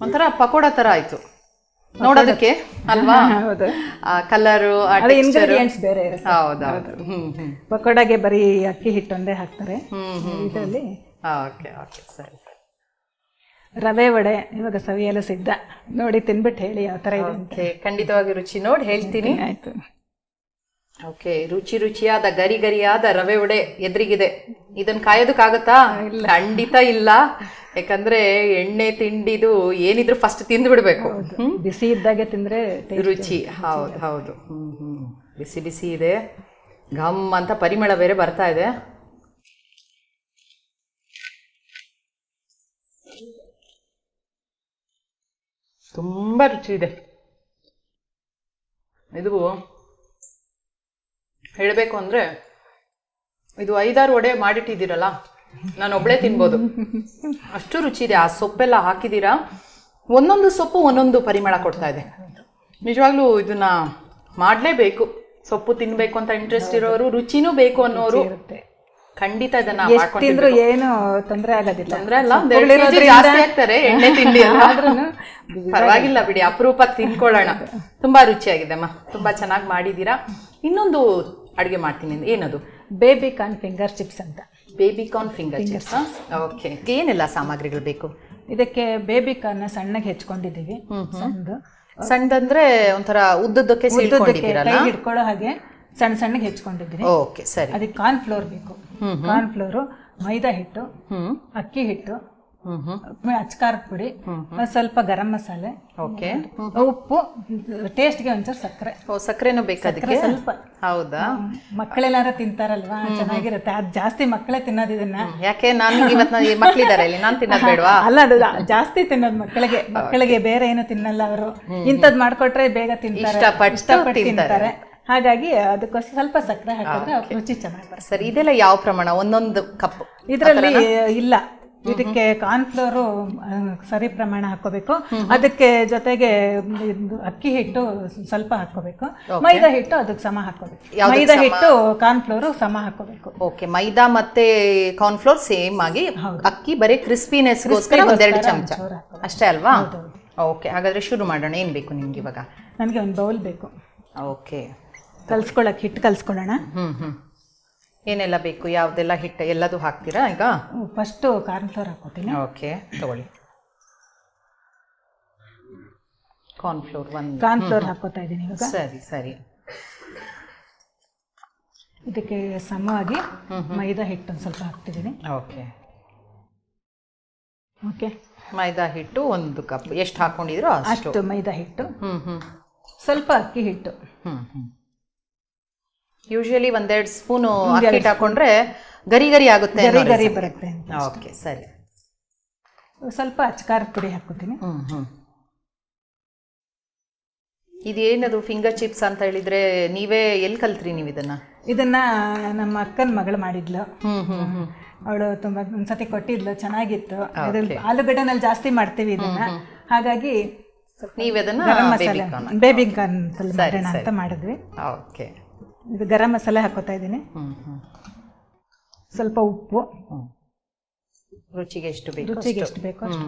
[SPEAKER 1] ಒಂಥರ ಪಕೋಡ ತರ ಆಯ್ತು. ನೋಡೋದಕ್ಕೆ ಅಲ್ವಾ?
[SPEAKER 2] ಹೌದು.
[SPEAKER 1] ಕಲರು
[SPEAKER 2] ಇಂಗ್ರೀಡಿಯೆಂಟ್ಸ್ ಬೇರೆ
[SPEAKER 1] ಹೌದೌದು
[SPEAKER 2] ಪಕೋಡಾಗೆ ಬರೀ ಅಕ್ಕಿ ಹಿಟ್ಟೊಂದೇ ಹಾಕ್ತಾರೆ. ಇದರಲ್ಲಿ
[SPEAKER 1] ಓಕೆ ಓಕೆ ಸರಿ.
[SPEAKER 2] ರವೆ ವಡೆ ಇವಾಗ ಸವಿಯಲು ಸಿದ್ಧ. ನೋಡಿ ತಿನ್ಬಿಟ್ಟು ಹೇಳಿ ಯಾವ ಥರ ಇದೆ
[SPEAKER 1] ಖಂಡಿತವಾಗಿ ರುಚಿ ನೋಡಿ ಹೇಳ್ತೀನಿ.
[SPEAKER 2] ಆಯ್ತು.
[SPEAKER 1] ಓಕೆ ರುಚಿ ರುಚಿಯಾದ ಗರಿ ಗರಿಯಾದ ರವೆ ಉಡೆ ಎದುರಿಗಿದೆ. ಇದನ್ನ ಕಾಯೋದಕ್ಕಾಗತ್ತಾ? ಖಂಡಿತ ಇಲ್ಲ. ಯಾಕಂದ್ರೆ ಎಣ್ಣೆ ತಿಂಡಿದು ಏನಿದ್ರು ಫಸ್ಟ್ ತಿಂದು ಬಿಡ್ಬೇಕು.
[SPEAKER 2] ಬಿಸಿ ಇದ್ದಾಗೆ ತಿಂದ್ರೆ
[SPEAKER 1] ರುಚಿ. ಹೌದು ಹೌದು. ಹ್ಮ್. ಬಿಸಿ ಬಿಸಿ ಇದೆ. ಘಮ್ ಅಂತ ಪರಿಮಳ ಬೇರೆ ಬರ್ತಾ ಇದೆ. ತುಂಬಾ ರುಚಿ ಇದೆ. ಇದು ಹೇಳಬೇಕು ಅಂದ್ರೆ ಇದು ಐದಾರು ವಡೆ ಮಾಡಿಟ್ಟಿದ್ದೀರಲ್ಲ ನಾನು ಒಬ್ಳೆ ತಿನ್ಬೋದು. ಅಷ್ಟು ರುಚಿ ಇದೆ. ಆ ಸೊಪ್ಪೆಲ್ಲ ಹಾಕಿದ್ದೀರಾ? ಒಂದೊಂದು ಸೊಪ್ಪು ಒಂದೊಂದು ಪರಿಮಳ ಕೊಡ್ತಾ ಇದೆ. ನಿಜವಾಗ್ಲೂ ಇದನ್ನ ಮಾಡಲೇಬೇಕು. ಸೊಪ್ಪು ತಿನ್ಬೇಕು ಅಂತ ಇಂಟ್ರೆಸ್ಟ್ ಇರೋರು ರುಚಿನೂ ಬೇಕು ಅನ್ನೋರು ಖಂಡಿತ ಇದನ್ನ
[SPEAKER 2] ತಿಂದ್ರು ಏನು ತೊಂದರೆ ಆಗೋದಿಲ್ಲ.
[SPEAKER 1] ತೊಂದರೆ ಅಲ್ಲ ಜಾಸ್ತಿ ಆಗ್ತಾರೆ ಎಣ್ಣೆ ತಿಂಡಿ ಪರವಾಗಿಲ್ಲ ಬಿಡಿ ಅಪರೂಪ ತಿನ್ಕೊಳ್ಳೋಣ. ತುಂಬಾ ರುಚಿಯಾಗಿದೆ ಅಮ್ಮ. ತುಂಬಾ ಚೆನ್ನಾಗಿ ಮಾಡಿದೀರಾ ಇನ್ನೊಂದು ಅಡುಗೆ ಮಾಡ್ತೀನಿ ಅಂದ್ರೆ ಏನದು?
[SPEAKER 2] ಬೇಬಿ ಕಾರ್ನ್ ಫಿಂಗರ್ ಚಿಪ್ಸ್ ಅಂತ.
[SPEAKER 1] Baby corn finger chips okay ಏನೆಲ್ಲ ಸಾಮಗ್ರಿಗಳು ಬೇಕು?
[SPEAKER 2] ಇದಕ್ಕೆ ಬೇಬಿ ಕಾರ್ನ ಸಣ್ಣಗೆ ಹೆಚ್ಕೊಂಡಿದ್ದೀವಿ. ಸಣ್ಣದು
[SPEAKER 1] ಸಣ್ಣದಂದ್ರೆ ಒಂಥರ
[SPEAKER 2] ಉದ್ದದಕ್ಕೆ ಹಿಡ್ಕೊಳ್ಳೋ ಹಾಗೆ ಸಣ್ಣ ಸಣ್ಣಗೆ ಹೆಚ್ಕೊಂಡಿದ್ದೀವಿ.
[SPEAKER 1] ಓಕೆ ಸರಿ.
[SPEAKER 2] ಅದಕ್ಕೆ ಕಾರ್ನ್ ಫ್ಲೋರ್ ಬೇಕು. ಕಾರ್ನ್ ಫ್ಲೋರು ಮೈದಾ ಹಿಟ್ಟು ಅಕ್ಕಿ ಹಿಟ್ಟು ಅಚ್ಕಾರದ ಪುಡಿ ಸ್ವಲ್ಪ ಗರಂ ಮಸಾಲೆ
[SPEAKER 1] ಓಕೆ.
[SPEAKER 2] ಉಪ್ಪು ಟೇಸ್ಟ್ಗೆ ಒಂಚೂರು ಸಕ್ಕರೆ.
[SPEAKER 1] ಓ ಸಕ್ಕರೆನೂ ಬೇಕಾದಕ್ಕೆ
[SPEAKER 2] ಸ್ವಲ್ಪ.
[SPEAKER 1] ಹೌದಾ?
[SPEAKER 2] ಮಕ್ಕಳೆಲ್ಲಾರ ತಿಂತಾರಲ್ವಾ? ಚೆನ್ನಾಗಿರುತ್ತೆ. ಅದ್ ಜಾಸ್ತಿ ಮಕ್ಕಳೇ ತಿನ್ನೋದು ಇದನ್ನ.
[SPEAKER 1] ಯಾಕೆ? ನಾನು ಇವತ್ತು ನಾನು ಮಕ್ಳಿದಾರೆ ಇಲ್ಲಿ. ನಾನು ತಿನ್ನೋದು ಬೇಡವಾ?
[SPEAKER 2] ಅಲ್ಲ ಅದು ಜಾಸ್ತಿ ತಿನ್ನೋದು ಮಕ್ಕಳಿಗೆ. ಮಕ್ಕಳಿಗೆ ಬೇರೆ ಏನು ತಿನ್ನಲ್ಲ ಅವರು. ಇಂಥದ್ ಮಾಡ್ಕೊಟ್ರೆ ಬೇಗ ತಿಂತಾರೆ.
[SPEAKER 1] ಇಷ್ಟಪಟ್ಟು ತಿಂತಾರೆ.
[SPEAKER 2] ಹಾಗಾಗಿ ಅದಕ್ಕೋಸ್ಕರ ಸ್ವಲ್ಪ ಸಕ್ಕರೆ ಹಾಕಿದ್ರೆ ರುಚಿ ಚೆನ್ನಾಗಿ ಬರುತ್ತೆ.
[SPEAKER 1] ಸರಿ ಇದೆಲ್ಲ ಯಾವ ಪ್ರಮಾಣ? ಒಂದೊಂದು ಕಪ್
[SPEAKER 2] ಇದರಲ್ಲಿ ಇಲ್ಲ. ಇದಕ್ಕೆ ಕಾರ್ನ್ಫ್ಲೋರು ಸರಿ ಪ್ರಮಾಣ ಹಾಕೋಬೇಕು ಅದಕ್ಕೆ ಜೊತೆಗೆ ಅಕ್ಕಿ ಹಿಟ್ಟು ಸ್ವಲ್ಪ ಹಾಕೋಬೇಕು ಮೈದಾ ಹಿಟ್ಟು ಅದಕ್ಕೆ ಸಮ ಹಾಕೋಬೇಕು ಮೈದಾ ಹಿಟ್ಟು ಕಾರ್ನ್ಫ್ಲೋರು ಸಮ ಹಾಕೋಬೇಕು
[SPEAKER 1] ಓಕೆ ಮೈದಾ ಮತ್ತೆ ಕಾರ್ನ್ಫ್ಲೋರ್ ಸೇಮ್ ಆಗಿ ಅಕ್ಕಿ ಬರೀ ಕ್ರಿಸ್ಪಿನೆಸ್ಗೋಸ್ಕರ ಒಂದೆರಡು ಚಮಚ. ಅಷ್ಟೇ ಅಲ್ವಾ? ಓಕೆ ಹಾಗಾದ್ರೆ ಶುರು ಮಾಡೋಣ. ಏನು ಬೇಕು ನಿಮ್ಗೆ ಇವಾಗ?
[SPEAKER 2] ನನಗೆ ಒಂದು ಬೌಲ್ ಬೇಕು.
[SPEAKER 1] ಓಕೆ
[SPEAKER 2] ಕಲ್ಸ್ಕೊಳಕ್ಕೆ ಹಿಟ್ಟು ಕಲ್ಸ್ಕೊಳ್ಳೋಣ.
[SPEAKER 1] ಹ್ಮ್ ಹ್ಮ್. ಏನೆಲ್ಲ ಬೇಕು? ಯಾವುದೆಲ್ಲ ಹಿಟ್ಟು? ಎಲ್ಲದು ಹಾಕ್ತೀರಾ ಈಗ?
[SPEAKER 2] ಫಸ್ಟು ಕಾರ್ನ್ಫ್ಲೋರ್ ಹಾಕೋತೀನಿ
[SPEAKER 1] ಓಕೆ ತಗೊಳ್ಳಿ. ಕಾರ್ನ್ ಫ್ಲೋರ್ ಒಂದು
[SPEAKER 2] ಕಾರ್ನ್ಫ್ಲೋರ್ ಹಾಕೋತಾ ಇದ್ದೀನಿ ಈಗ
[SPEAKER 1] ಸರಿ ಸರಿ.
[SPEAKER 2] ಇದಕ್ಕೆ ಸಮವಾಗಿ ಮೈದಾ ಹಿಟ್ಟು ಒಂದು ಸ್ವಲ್ಪ ಹಾಕ್ತಿದ್ದೀನಿ.
[SPEAKER 1] ಓಕೆ.
[SPEAKER 2] ಓಕೆ.
[SPEAKER 1] ಮೈದಾ ಹಿಟ್ಟು ಒಂದು ಕಪ್. ಎಷ್ಟು ಹಾಕೊಂಡಿದ್ರು ಅಷ್ಟು.
[SPEAKER 2] ಮೈದಾ ಹಿಟ್ಟು.
[SPEAKER 1] ಹ್ಞೂ ಹ್ಞೂ
[SPEAKER 2] ಸ್ವಲ್ಪ ಅಕ್ಕಿ ಹಿಟ್ಟು.
[SPEAKER 1] ಹ್ಞೂ ಹ್ಮ್. ಯೂಶಲಿ ಒಂದೆರಡು ಸ್ಪೂನು ಅಕ್ಕಿ ಹಿಟ್ಟು ಹಾಕೊಂಡ್ರೆ ಗರಿ ಗರಿ ಆಗುತ್ತೆ
[SPEAKER 2] ಗರಿ ಗರಿ ಬರುತ್ತೆ ಅಂತ
[SPEAKER 1] ಓಕೆ ಸರಿ.
[SPEAKER 2] ಸ್ವಲ್ಪ ಅಚ್ಕಾರದ ಪುಡಿ ಹಾಕ್ಕೊತೀನಿ
[SPEAKER 1] ಹ್ಞೂ ಹ್ಮ್. ಇದೇನದು ಫಿಂಗರ್ ಚಿಪ್ಸ್ ಅಂತ ಹೇಳಿದ್ರೆ ನೀವೇ ಎಲ್ಲಿ ಕಲ್ತ್ರಿ ನೀವು ಇದನ್ನ?
[SPEAKER 2] ಇದನ್ನ ನಮ್ಮ ಅಕ್ಕನ ಮಗಳು ಮಾಡಿದ್ಲು.
[SPEAKER 1] ಹ್ಮ್ ಹ್ಮ್ ಹ್ಮ್.
[SPEAKER 2] ಅವಳು ತುಂಬಾ ಒಂದ್ಸತಿ ಕೊಟ್ಟಿದ್ಲು ಚೆನ್ನಾಗಿತ್ತು. ಅದ್ರಲ್ಲಿ ಆಲೂಗಡ್ಡೆನಲ್ಲಿ ಜಾಸ್ತಿ ಮಾಡ್ತೀವಿ ಇದನ್ನ. ಹಾಗಾಗಿ
[SPEAKER 1] ನೀವ್ ಅದನ್ನ
[SPEAKER 2] ಗರಂ ಮಸಾಲೆ ಬೇಬಿ ಕಾರ್ನ್. ಅಂತ ಮಾಡಿದ್ವಿ.
[SPEAKER 1] ಓಕೆ
[SPEAKER 2] ಇದು ಗರಂ ಮಸಾಲೆ ಹಾಕೋತಾ ಇದ್ದೀನಿ. ಸ್ವಲ್ಪ ಉಪ್ಪು.
[SPEAKER 1] ರುಚಿಗೆ ಎಷ್ಟು ಬೇಕು
[SPEAKER 2] ರುಚಿಗೆ ಎಷ್ಟು ಬೇಕು ಅಷ್ಟು.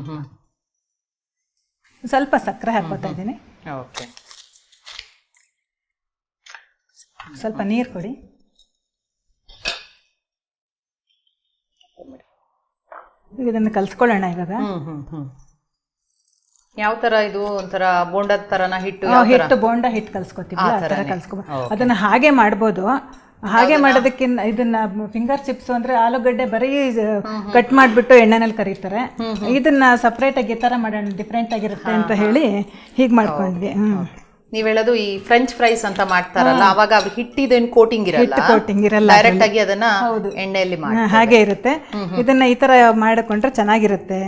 [SPEAKER 2] ಸ್ವಲ್ಪ ಸಕ್ಕರೆ ಹಾಕೋತಾ ಇದ್ದೀನಿ.
[SPEAKER 1] ಓಕೆ.
[SPEAKER 2] ಸ್ವಲ್ಪ ನೀರು ಕೊಡಿ. ಈಗ ಇದನ್ನು ಕಲಿಸ್ಕೊಳ್ಳೋಣ ಇವಾಗ.
[SPEAKER 1] ಹ್ಮ್ ಹ್ಮ್ ಹ್ಮ್. ಯಾವ ತರ ಇದು ಒಂಥರ ಬೋಂಡದ ತರನ ಹಿಟ್ಟು
[SPEAKER 2] ಹಿಟ್ಟು ಬೋಂಡ ಹಿಟ್ಟು ಕಲ್ಸ್ಕೊತೀವಿ ಆ ಥರ ಕಲ್ಸ್ಕೊಬೋದು ಅದನ್ನ ಹಾಗೆ ಮಾಡ್ಬೋದು. ಹಾಗೆ ಮಾಡೋದಕ್ಕಿಂತ ಇದನ್ನ ಫಿಂಗರ್ ಚಿಪ್ಸ್ ಅಂದ್ರೆ ಆಲೂಗಡ್ಡೆ ಬರೀ ಕಟ್ ಮಾಡಿಬಿಟ್ಟು ಎಣ್ಣೆನಲ್ಲಿ ಕರೀತಾರೆ. ಇದನ್ನ ಸಪ್ರೇಟ್ ಆಗಿ ಈ ತರ ಮಾಡೋಣ ಡಿಫ್ರೆಂಟ್ ಆಗಿರುತ್ತೆ ಅಂತ ಹೇಳಿ ಹೀಗೆ ಮಾಡ್ಕೊಂಡ್ವಿ. ಹ್ಮ್.
[SPEAKER 1] ನೀವ್ ಹೇಳೋದು ಈ ಫ್ರೆಂಚ್ ಫ್ರೈಸ್ ಅಂತ ಮಾಡ್ತಾರಲ್ಲ ಅವಾಗ ಅವ್ರ ಹಿಟ್ಟಿದೇನು ಕೋಟಿಂಗ್ ಇರಲ್ಲ?
[SPEAKER 2] ಕೋಟಿಂಗ್ ಇರಲ್ಲ
[SPEAKER 1] ಡೈರೆಕ್ಟ್ ಆಗಿ ಅದನ್ನ ಎಣ್ಣೆಯಲ್ಲಿ ಮಾಡಿ
[SPEAKER 2] ಹಾಗೆ ಇರುತ್ತೆ. ಇದನ್ನ ಈ ತರ ಮಾಡಿಕೊಂಡ್ರೆ ಚೆನ್ನಾಗಿರುತ್ತೆ.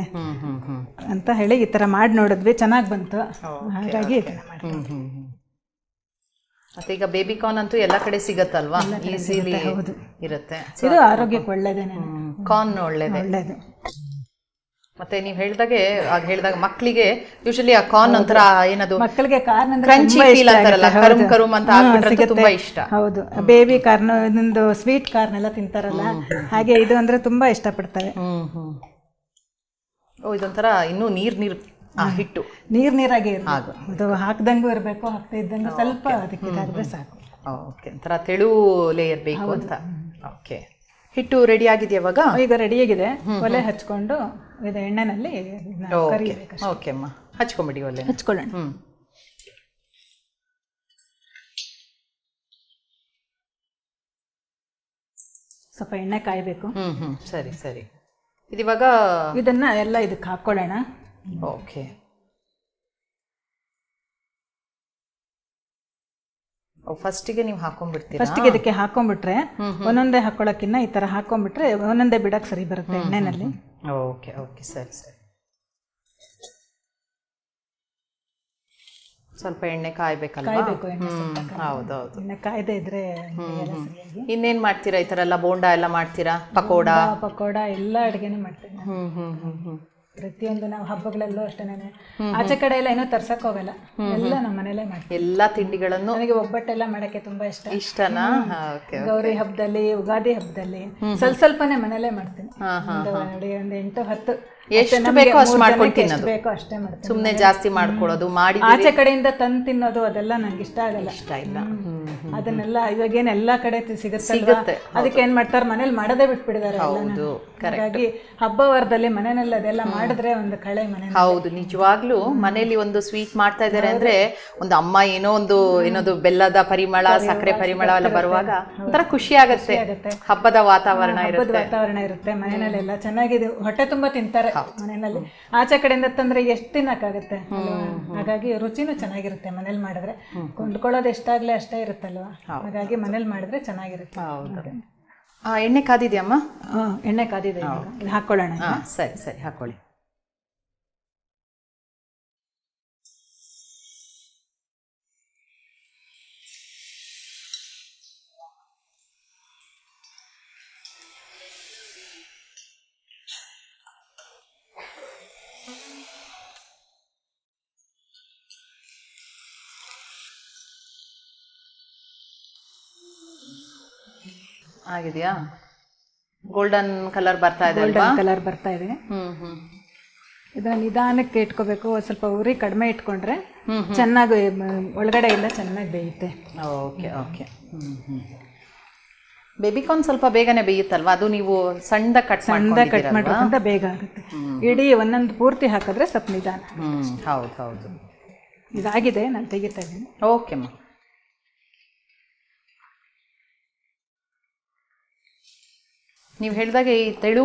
[SPEAKER 2] ಅಂತ ಹೇಳಿ ಈ ತರ ಮಾಡಿ ನೋಡಿದ್ವಿ ಚೆನ್ನಾಗಿ ಬಂತು. ಹಾಗಾಗಿ
[SPEAKER 1] ಮತ್ತೆ ಈಗ ಬೇಬಿ ಕಾರ್ನ್ ಅಂತೂ ಎಲ್ಲ ಕಡೆ ಸಿಗತ್ತಲ್ವಾ? ಈಸಿಲಿ ಇರುತ್ತೆ.
[SPEAKER 2] ಇದು ಆರೋಗ್ಯಕ್ಕೆ ಒಳ್ಳೇದೇನೆ
[SPEAKER 1] ಕಾರ್ನ್ ಒಳ್ಳೇದೇ.
[SPEAKER 2] ಒಳ್ಳೇದು.
[SPEAKER 1] ಮತ್ತೆ ನೀವು ಹೇಳ್ದಾಗೆ ಆಗ ಹೇಳ್ದಾಗ ಮಕ್ಕಳಿಗೆ ಯೂಶಲಿ ಆ ಕಾರ್ನ್ ಒಂಥರ ಏನದು
[SPEAKER 2] ಮಕ್ಕಳಿಗೆ ಕಾರ್ನ್ ಅಂದ್ರೆ
[SPEAKER 1] ಕ್ರಂಚಿ ಫೀಲ್
[SPEAKER 2] ಇಷ್ಟ
[SPEAKER 1] ಅಂತಾರಲ್ಲ ಕರುಮ್. ಕರುಮ್ ಅಂತ
[SPEAKER 2] ಹಾ,
[SPEAKER 1] ಆಗ್ಬಿಟ್ರೆ ತುಂಬಾ ಇಷ್ಟ.
[SPEAKER 2] ಹೌದು. ಬೇಬಿ ಕಾರ್ನ್ ಇದೊಂದು ಸ್ವೀಟ್ ಕಾರ್ನ್ ಎಲ್ಲ ತಿಂತಾರಲ್ಲ? ಹಾಗೆ ಇದು ಅಂದ್ರೆ ತುಂಬಾ ಇಷ್ಟಪಡ್ತಾರೆ.
[SPEAKER 1] ಹ್ಮ್ ಹ್ಮ್. ಓ ಇದೊಂಥರ ಇನ್ನೂ ನೀರ್ ನೀರ್ ಆ ಹಿಟ್ಟು.
[SPEAKER 2] ನೀರ್ ನೀರಾಗಿ ಅದು ಹಾಕ್ದಂಗೂ ಇರಬೇಕು ಹಾಕ್ತಾ ಇದ್ದಂಗೂ ಸ್ವಲ್ಪ ಅದಕ್ಕೆ ಇದಾದ್ರೆ ಸಾಕು.
[SPEAKER 1] ಓಕೆ. ಒಂಥರ ತೆಳು ಲೇಯರ್ ಬೇಕು ಅಂತ. ಓಕೆ. ಹಿಟ್ಟು ರೆಡಿ ಆಗಿದೆಯಾ ಇವಾಗ
[SPEAKER 2] ಈಗ ರೆಡಿಯಾಗಿದೆ ಒಲೆ ಹಚ್ಕೊಂಡು ಇದು ಎಣ್ಣೆನಲ್ಲಿ
[SPEAKER 1] ಓಕೆ ಅಮ್ಮ. ಹಚ್ಕೊಂಬಿಡಿ ಒಲೆ.
[SPEAKER 2] ಹಚ್ಕೊಳ್ಳೋಣ.
[SPEAKER 1] ಹ್ಮ್.
[SPEAKER 2] ಸ್ವಲ್ಪ ಎಣ್ಣೆ ಕಾಯಬೇಕು.
[SPEAKER 1] ಹ್ಮ್ ಹ್ಮ್. ಸರಿ ಸರಿ. ಇದಿವಾಗ
[SPEAKER 2] ಇದನ್ನ ಎಲ್ಲ ಇದಕ್ಕೆ ಹಾಕೊಳ್ಳೋಣ
[SPEAKER 1] ಓಕೆ. ಫಸ್ಟಿಗೆ ನೀವು ಹಾಕೊಂಡ್ಬಿಡ್ತೀರಾ?
[SPEAKER 2] ಫಸ್ಟಿಗೆ ಇದಕ್ಕೆ ಹಾಕೊಂಡ್ಬಿಟ್ರೆ ಒಂದೊಂದೇ ಹಾಕೊಳ್ಳೋಕ್ಕಿನ್ನ ಈ ತರ ಹಾಕೊಂಡ್ಬಿಟ್ರೆ ಒಂದೊಂದೇ ಬಿಡಕ್ಕೆ ಸರಿ ಬರುತ್ತೆ ಎಣ್ಣೆನಲ್ಲಿ.
[SPEAKER 1] ಓಕೆ ಓಕೆ ಸರಿ ಸರಿ. ಸ್ವಲ್ಪ ಎಣ್ಣೆ ಕಾಯ್ಬೇಕಲ್ಲ ಹೌದೌದು
[SPEAKER 2] ಎಣ್ಣೆ ಕಾಯ್ದೆ ಇದ್ರೆ
[SPEAKER 1] ಇನ್ನೇನ್ ಮಾಡ್ತೀರಾ ಈ ತರ? ಎಲ್ಲ ಬೋಂಡಾ ಎಲ್ಲ ಮಾಡ್ತೀರಾ? ಪಕೋಡಾ?
[SPEAKER 2] ಪಕೋಡಾ ಎಲ್ಲ ಅಡುಗೆನೂ ಮಾಡ್ತೀನಿ.
[SPEAKER 1] ಹ್ಮ್ ಹ್ಮ್ ಹ್ಮ್ ಹ್ಮ್.
[SPEAKER 2] ಪ್ರತಿಯೊಂದು ನಾವು ಹಬ್ಬಗಳಲ್ಲೂ ಅಷ್ಟೇನೆ. ಆಚೆ ಕಡೆ ಎಲ್ಲ ಏನೋ ತರ್ಸಕ್ ಹೋಗಲ್ಲ. ಎಲ್ಲ ನಮ್ಮ ಮನೇಲೇ ಮಾಡ್ತೀವಿ.
[SPEAKER 1] ಎಲ್ಲಾ ತಿಂಡಿಗಳನ್ನು
[SPEAKER 2] ನನಗೆ ಒಬ್ಬಟ್ಟೆಲ್ಲ ಮಾಡಕ್ಕೆ ತುಂಬಾ ಇಷ್ಟ.
[SPEAKER 1] ಇಷ್ಟನಾ?
[SPEAKER 2] ಗೌರಿ ಹಬ್ಬದಲ್ಲಿ ಯುಗಾದಿ ಹಬ್ಬದಲ್ಲಿ ಸ್ವಲ್ಪ ಸ್ವಲ್ಪನೇ ಮನೇಲೇ ಮಾಡ್ತೀನಿ. ಒಂದು ಎಂಟು ಹತ್ತು
[SPEAKER 1] ಎಷ್ಟು ಬೇಕೋ ಅಷ್ಟು ಮಾಡ್ಕೊಂಡು ತಿನ್ನೋದು.
[SPEAKER 2] ಬೇಕೋ ಅಷ್ಟೇ ಮಾಡ್ತೀನಿ
[SPEAKER 1] ಸುಮ್ಮನೆ ಜಾಸ್ತಿ ಮಾಡ್ಕೊಳ್ಳೋದು ಮಾಡಿ
[SPEAKER 2] ಆಚೆ ಕಡೆಯಿಂದ ತಂದು ತಿನ್ನೋದು ಅದೆಲ್ಲ ನಂಗೆ ಇಷ್ಟ ಆಗಲ್ಲ.
[SPEAKER 1] ಇಷ್ಟ ಇಲ್ಲ.
[SPEAKER 2] ಅದನ್ನೆಲ್ಲ ಇವಾಗ ಏನ್ ಎಲ್ಲಾ ಕಡೆ
[SPEAKER 1] ಸಿಗುತ್ತೆ,
[SPEAKER 2] ಅದಕ್ಕೆ ಏನ್ ಮಾಡ್ತಾರೆ? ಮನೇಲಿ ಮಾಡದೇ ಬಿಟ್ಬಿಡಿದಾರೆ.
[SPEAKER 1] ಹೌದು.
[SPEAKER 2] ಹಾಗಾಗಿ ಹಬ್ಬ ವಾರದಲ್ಲಿ ಮನೆಯಲ್ಲಿ ಅದೆಲ್ಲ ಮಾಡಿದ್ರೆ ಒಂದು ಕಳೆ ಮನೆ
[SPEAKER 1] ಹೌದು. ನಿಜವಾಗ್ಲೂ ಮನೇಲಿ ಒಂದು ಸ್ವೀಟ್ ಮಾಡ್ತಾ ಇದಾರೆ ಅಂದ್ರೆ ಒಂದು ಅಮ್ಮ ಏನೋ ಒಂದು ಏನೋದು ಬೆಲ್ಲದ ಪರಿಮಳ ಸಕ್ಕರೆ ಪರಿಮಳ ಎಲ್ಲ ಬರುವಾಗ ಒಂಥರ ಖುಷಿ ಆಗುತ್ತೆ. ಹಬ್ಬದ ವಾತಾವರಣ ಇರುತ್ತೆ.
[SPEAKER 2] ವಾತಾವರಣ ಇರುತ್ತೆ ಮನೆಯಲ್ಲೆಲ್ಲ ಚೆನ್ನಾಗಿದೆ. ಹೊಟ್ಟೆ ತುಂಬಾ ತಿಂತಾರೆ. ಮನೆಯಲ್ಲಿ ಆಚೆ ಕಡೆಯಿಂದ ತಂದ್ರೆ ಎಷ್ಟು ತಿನ್ನಕ್ಕಾಗತ್ತೆ? ಹಾಗಾಗಿ ರುಚಿನೂ ಚೆನ್ನಾಗಿರುತ್ತೆ ಮನೇಲಿ ಮಾಡಿದ್ರೆ. ಕೊಂಡ್ಕೊಳ್ಳೋದು ಎಷ್ಟಾಗ್ಲಿ ಅಷ್ಟೇ ಇರುತ್ತಲ್ವಾ? ಹಾಗಾಗಿ ಮನೇಲಿ ಮಾಡಿದ್ರೆ ಚೆನ್ನಾಗಿರುತ್ತೆ.
[SPEAKER 1] ಎಣ್ಣೆ ಕಾದಿದೆಯಮ್ಮ
[SPEAKER 2] ಆ, ಎಣ್ಣೆ ಕಾದಿದೆ ಹಾಕೊಳ್ಳೋಣ
[SPEAKER 1] ಸರಿ ಸರಿ ಹಾಕೊಳ್ಳಿ. ಆಗಿದೆಯಾ ಗೋಲ್ಡನ್ ಕಲರ್ ಬರ್ತಾ ಇದೆ
[SPEAKER 2] ಗೋಲ್ಡನ್ ಕಲರ್ ಬರ್ತಾ ಇದೆ.
[SPEAKER 1] ಹ್ಮ್ ಹ್ಮ್.
[SPEAKER 2] ಇದನ್ನ ನಿಧಾನಕ್ಕೆ ಇಟ್ಕೋಬೇಕು. ಒಂದ್ ಸ್ವಲ್ಪ ಉರಿ ಕಡಿಮೆ ಇಟ್ಕೊಂಡ್ರೆ ಚೆನ್ನಾಗಿ ಒಳಗಡೆ ಒಳಗಡೆಯಿಂದ ಚೆನ್ನಾಗಿ ಬೇಯುತ್ತೆ.
[SPEAKER 1] Okay okay. ಹ್ಮ್ ಹ್ಮ್. ಬೇಬಿಕಾರ್ನ್ ಸ್ವಲ್ಪ ಬೇಗನೆ ಬೇಯುತ್ತಲ್ವಾ? ಅದು ನೀವು ಸಣ್ಣದ ಕಟ್
[SPEAKER 2] ಸಣ್ಣ ಕಟ್ ಮಾಡೋದ್ರಿಂದ ಬೇಗ ಆಗುತ್ತೆ. ಇಡೀ ಒಂದೊಂದು ಪೂರ್ತಿ ಹಾಕಿದ್ರೆ ಸ್ವಲ್ಪ ನಿಧಾನ
[SPEAKER 1] ಹೌದು ಹೌದು.
[SPEAKER 2] ಇದಾಗಿದೆ ನಾನು ತೆಗಿತಾ ಇದ್ದೀನಿ.
[SPEAKER 1] ಓಕೆ ನೀವು ಹೇಳಿದಾಗ ಈ ತೆಳು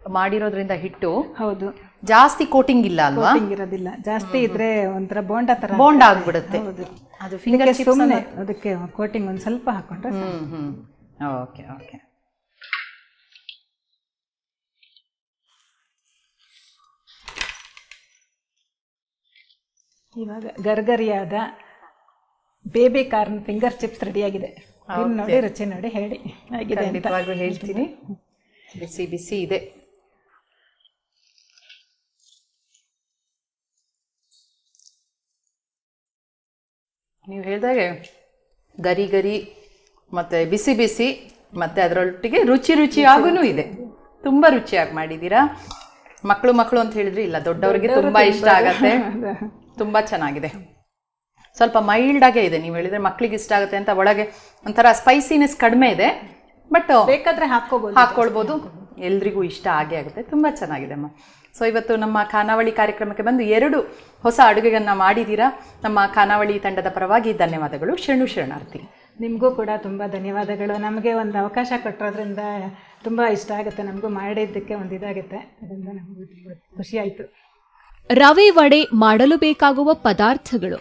[SPEAKER 1] ಮಾಡಿರೋದ್ರಿಂದ ಹಿಟ್ಟು.
[SPEAKER 2] ಹೌದು.
[SPEAKER 1] ಜಾಸ್ತಿ ಕೋಟಿಂಗ್ ಇಲ್ಲ ಅಲ್ವಾ?
[SPEAKER 2] ಇರೋದಿಲ್ಲ. ಜಾಸ್ತಿ ಇದ್ರೆ ಒಂಥರ ಬೋಂಡ ತರ
[SPEAKER 1] ಬೋಂಡ್ ಆಗ್ಬಿಡುತ್ತೆ.
[SPEAKER 2] ಹೌದು.
[SPEAKER 1] ಅದು ಫಿಂಗರ್
[SPEAKER 2] ಅದಕ್ಕೆ ಸುಮ್ಮನೆ ಅದಕ್ಕೆ ಕೋಟಿಂಗ್ ಒಂದು ಸ್ವಲ್ಪ ಹಾಕೊಂಡ್ರೆ
[SPEAKER 1] ಹ್ಮ್ ಹ್ಮ್. Okay okay.
[SPEAKER 2] ಇವಾಗ ಗರ್ಗರಿಯಾದ ಬೇಬಿ ಕಾರ್ನ್ ಫಿಂಗರ್ ಚಿಪ್ಸ್ ರೆಡಿಯಾಗಿದೆ. ತಿಂದ್ ನೋಡಿ ರುಚಿ ನೋಡಿ ಹೇಳಿ.
[SPEAKER 1] ಖಂಡಿತವಾಗ್ಲೂ ಹೇಳ್ತೀನಿ. ಬಿಸಿ ಬಿಸಿ ಇದೆ. ನೀವು ಹೇಳಿದಾಗೆ ಗರಿ ಗರಿ ಮತ್ತೆ ಬಿಸಿ ಬಿಸಿ ಮತ್ತೆ ಅದರೊಟ್ಟಿಗೆ ರುಚಿ ರುಚಿಯಾಗೂ ಇದೆ. ತುಂಬ ರುಚಿಯಾಗಿ ಮಾಡಿದ್ದೀರಾ ಮಕ್ಕಳು ಮಕ್ಕಳು ಅಂತ ಹೇಳಿದ್ರೆ ಇಲ್ಲ ದೊಡ್ಡವರಿಗೆ ತುಂಬಾ ಇಷ್ಟ ಆಗತ್ತೆ. ತುಂಬಾ ಚೆನ್ನಾಗಿದೆ. ಸ್ವಲ್ಪ ಮೈಲ್ಡ್ ಆಗೇ ಇದೆ. ನೀವು ಹೇಳಿದ್ರೆ ಮಕ್ಕಳಿಗೆ ಇಷ್ಟ ಆಗುತ್ತೆ ಅಂತ ಒಳಗೆ ಒಂಥರ ಸ್ಪೈಸಿನೆಸ್ ಕಡಿಮೆ ಇದೆ. ಬಟ್
[SPEAKER 2] ಬೇಕಾದ್ರೆ ಹಾಕೋಬಹುದು
[SPEAKER 1] ಹಾಕ್ಕೊಳ್ಬೋದು. ಎಲ್ರಿಗೂ ಇಷ್ಟ ಆಗೇ ಆಗುತ್ತೆ. ತುಂಬ ಚೆನ್ನಾಗಿದೆ ಅಮ್ಮ. ಸೊ ಇವತ್ತು ನಮ್ಮ ಖಾನಾವಳಿ ಕಾರ್ಯಕ್ರಮಕ್ಕೆ ಬಂದು ಎರಡು ಹೊಸ ಅಡುಗೆಗಳನ್ನ ಮಾಡಿದ್ದೀರಾ ನಮ್ಮ ಖಾನಾವಳಿ ತಂಡದ ಪರವಾಗಿ ಧನ್ಯವಾದಗಳು. ಶರಣು ಶರಣಾರ್ಥಿ
[SPEAKER 2] ನಿಮಗೂ ಕೂಡ ತುಂಬ ಧನ್ಯವಾದಗಳು. ನಮಗೆ ಒಂದು ಅವಕಾಶ ಕೊಟ್ಟಿರೋದ್ರಿಂದ ತುಂಬ ಇಷ್ಟ ಆಗುತ್ತೆ. ನಮಗೂ ಮಾಡಿದ್ದಕ್ಕೆ ಒಂದು ಇದಾಗುತ್ತೆ. ಅದರಿಂದ ನಮಗೂ ಖುಷಿಯಾಯಿತು ಖುಷಿ ಆಯಿತು.
[SPEAKER 3] ರವೆ ವಡೆ ಮಾಡಲು ಬೇಕಾಗುವ ಪದಾರ್ಥಗಳು.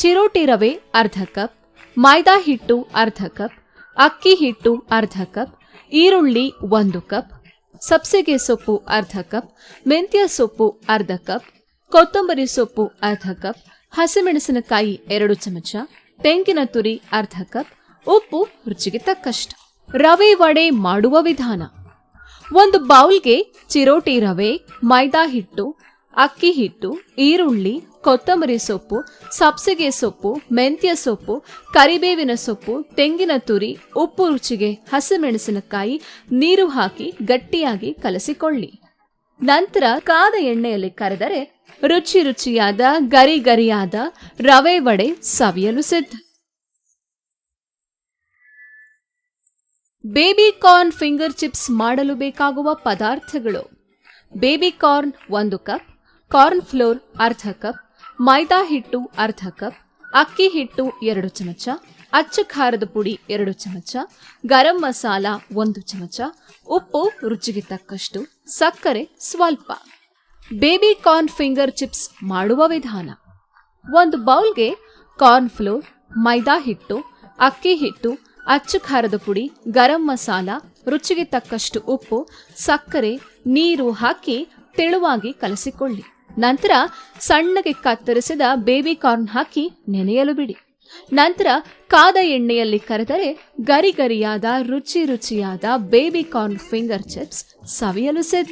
[SPEAKER 3] ಚಿರೋಟಿ ರವೆ ಅರ್ಧ ಕಪ್, ಮೈದಾ ಹಿಟ್ಟು ಅರ್ಧ ಕಪ್, ಅಕ್ಕಿ ಹಿಟ್ಟು ಅರ್ಧ ಕಪ್, ಈರುಳ್ಳಿ ಒಂದು ಕಪ್, ಸಬ್ಸಿಗೆ ಸೊಪ್ಪು ಅರ್ಧ ಕಪ್, ಮೆಂತ್ಯ ಸೊಪ್ಪು ಅರ್ಧ ಕಪ್, ಕೊತ್ತಂಬರಿ ಸೊಪ್ಪು ಅರ್ಧ ಕಪ್, ಹಸಿಮೆಣಸಿನಕಾಯಿ ಎರಡು ಚಮಚ, ತೆಂಗಿನ ತುರಿ ಅರ್ಧ ಕಪ್, ಉಪ್ಪು ರುಚಿಗೆ ತಕ್ಕಷ್ಟು. ರವೆ ವಡೆ ಮಾಡುವ ವಿಧಾನ. ಒಂದು ಬೌಲ್ಗೆ ಚಿರೋಟಿ ರವೆ, ಮೈದಾ ಹಿಟ್ಟು ಅಕ್ಕಿ ಹಿಟ್ಟು, ಈರುಳ್ಳಿ, ಕೊತ್ತಂಬರಿ ಸೊಪ್ಪು, ಸಬ್ಸಿಗೆ ಸೊಪ್ಪು, ಮೆಂತ್ಯ ಸೊಪ್ಪು, ಕರಿಬೇವಿನ ಸೊಪ್ಪು, ತೆಂಗಿನ ತುರಿ, ಉಪ್ಪು ರುಚಿಗೆ ಹಸಿಮೆಣಸಿನಕಾಯಿ, ನೀರು ಹಾಕಿ ಗಟ್ಟಿಯಾಗಿ ಕಲಸಿಕೊಳ್ಳಿ. ನಂತರ ಕಾದ ಎಣ್ಣೆಯಲ್ಲಿ ಕರೆದರೆ ರುಚಿ ರುಚಿಯಾದ, ಗರಿ ಗರಿಯಾದ ರವೆ ವಡೆ ಸವಿಯಲು ಸಿದ್ಧ. ಬೇಬಿ ಕಾರ್ನ್ ಫಿಂಗರ್ ಚಿಪ್ಸ್ ಮಾಡಲು ಬೇಕಾಗುವ ಪದಾರ್ಥಗಳು. ಬೇಬಿ ಕಾರ್ನ್ ಒಂದು ಕಪ್ ಕಾರ್ನ್ ಫ್ಲೋರ್ ಅರ್ಧ ಕಪ್, ಮೈದಾ ಹಿಟ್ಟು ಅರ್ಧ ಕಪ್, ಅಕ್ಕಿ ಹಿಟ್ಟು ಎರಡು ಚಮಚ, ಅಚ್ಚ ಖಾರದ ಪುಡಿ ಎರಡು ಚಮಚ, ಗರಂ ಮಸಾಲ ಒಂದು ಚಮಚ, ಉಪ್ಪು ರುಚಿಗೆ ತಕ್ಕಷ್ಟು, ಸಕ್ಕರೆ ಸ್ವಲ್ಪ. ಬೇಬಿ ಕಾರ್ನ್ ಫಿಂಗರ್ ಚಿಪ್ಸ್ ಮಾಡುವ ವಿಧಾನ. ಒಂದು ಬೌಲ್ಗೆ ಕಾರ್ನ್ ಫ್ಲೋರ್, ಮೈದಾ ಹಿಟ್ಟು, ಅಕ್ಕಿ ಹಿಟ್ಟು, ಅಚ್ಚು ಖಾರದ ಪುಡಿ, ಗರಂ ಮಸಾಲ, ರುಚಿಗೆ ತಕ್ಕಷ್ಟು ಉಪ್ಪು, ಸಕ್ಕರೆ, ನೀರು ಹಾಕಿ ತೆಳುವಾಗಿ ಕಲಸಿಕೊಳ್ಳಿ. ನಂತರ ಸಣ್ಣಗೆ ಕತ್ತರಿಸಿದ ಬೇಬಿ ಕಾರ್ನ್ ಹಾಕಿ ನೆನೆಯಲು ಬಿಡಿ. ನಂತರ ಕಾದ ಎಣ್ಣೆಯಲ್ಲಿ ಕರೆದರೆ ಗರಿ ಗರಿಯಾದ ರುಚಿ ರುಚಿಯಾದ ಬೇಬಿ ಕಾರ್ನ್ ಫಿಂಗರ್ ಚಿಪ್ಸ್ ಸವಿಯಲು ಸಿದ್ಧ.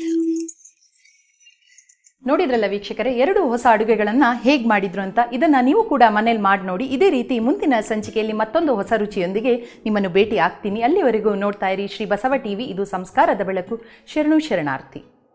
[SPEAKER 1] ನೋಡಿದ್ರಲ್ಲ ವೀಕ್ಷಕರೇ, ಎರಡು ಹೊಸ ಅಡುಗೆಗಳನ್ನು ಹೇಗೆ ಮಾಡಿದ್ರು ಅಂತ? ಇದನ್ನು ನೀವು ಕೂಡ ಮನೇಲಿ ಮಾಡಿ ನೋಡಿ. ಇದೇ ರೀತಿ ಮುಂದಿನ ಸಂಚಿಕೆಯಲ್ಲಿ ಮತ್ತೊಂದು ಹೊಸ ರುಚಿಯೊಂದಿಗೆ ನಿಮ್ಮನ್ನು ಭೇಟಿ ಆಗ್ತೀನಿ ಅಲ್ಲಿವರೆಗೂ ನೋಡ್ತಾ ಇರಿ ಶ್ರೀ ಬಸವ ಟಿವಿ, ಇದು ಸಂಸ್ಕಾರದ ಬೆಳಕು. ಶರಣು ಶರಣಾರ್ಥಿ.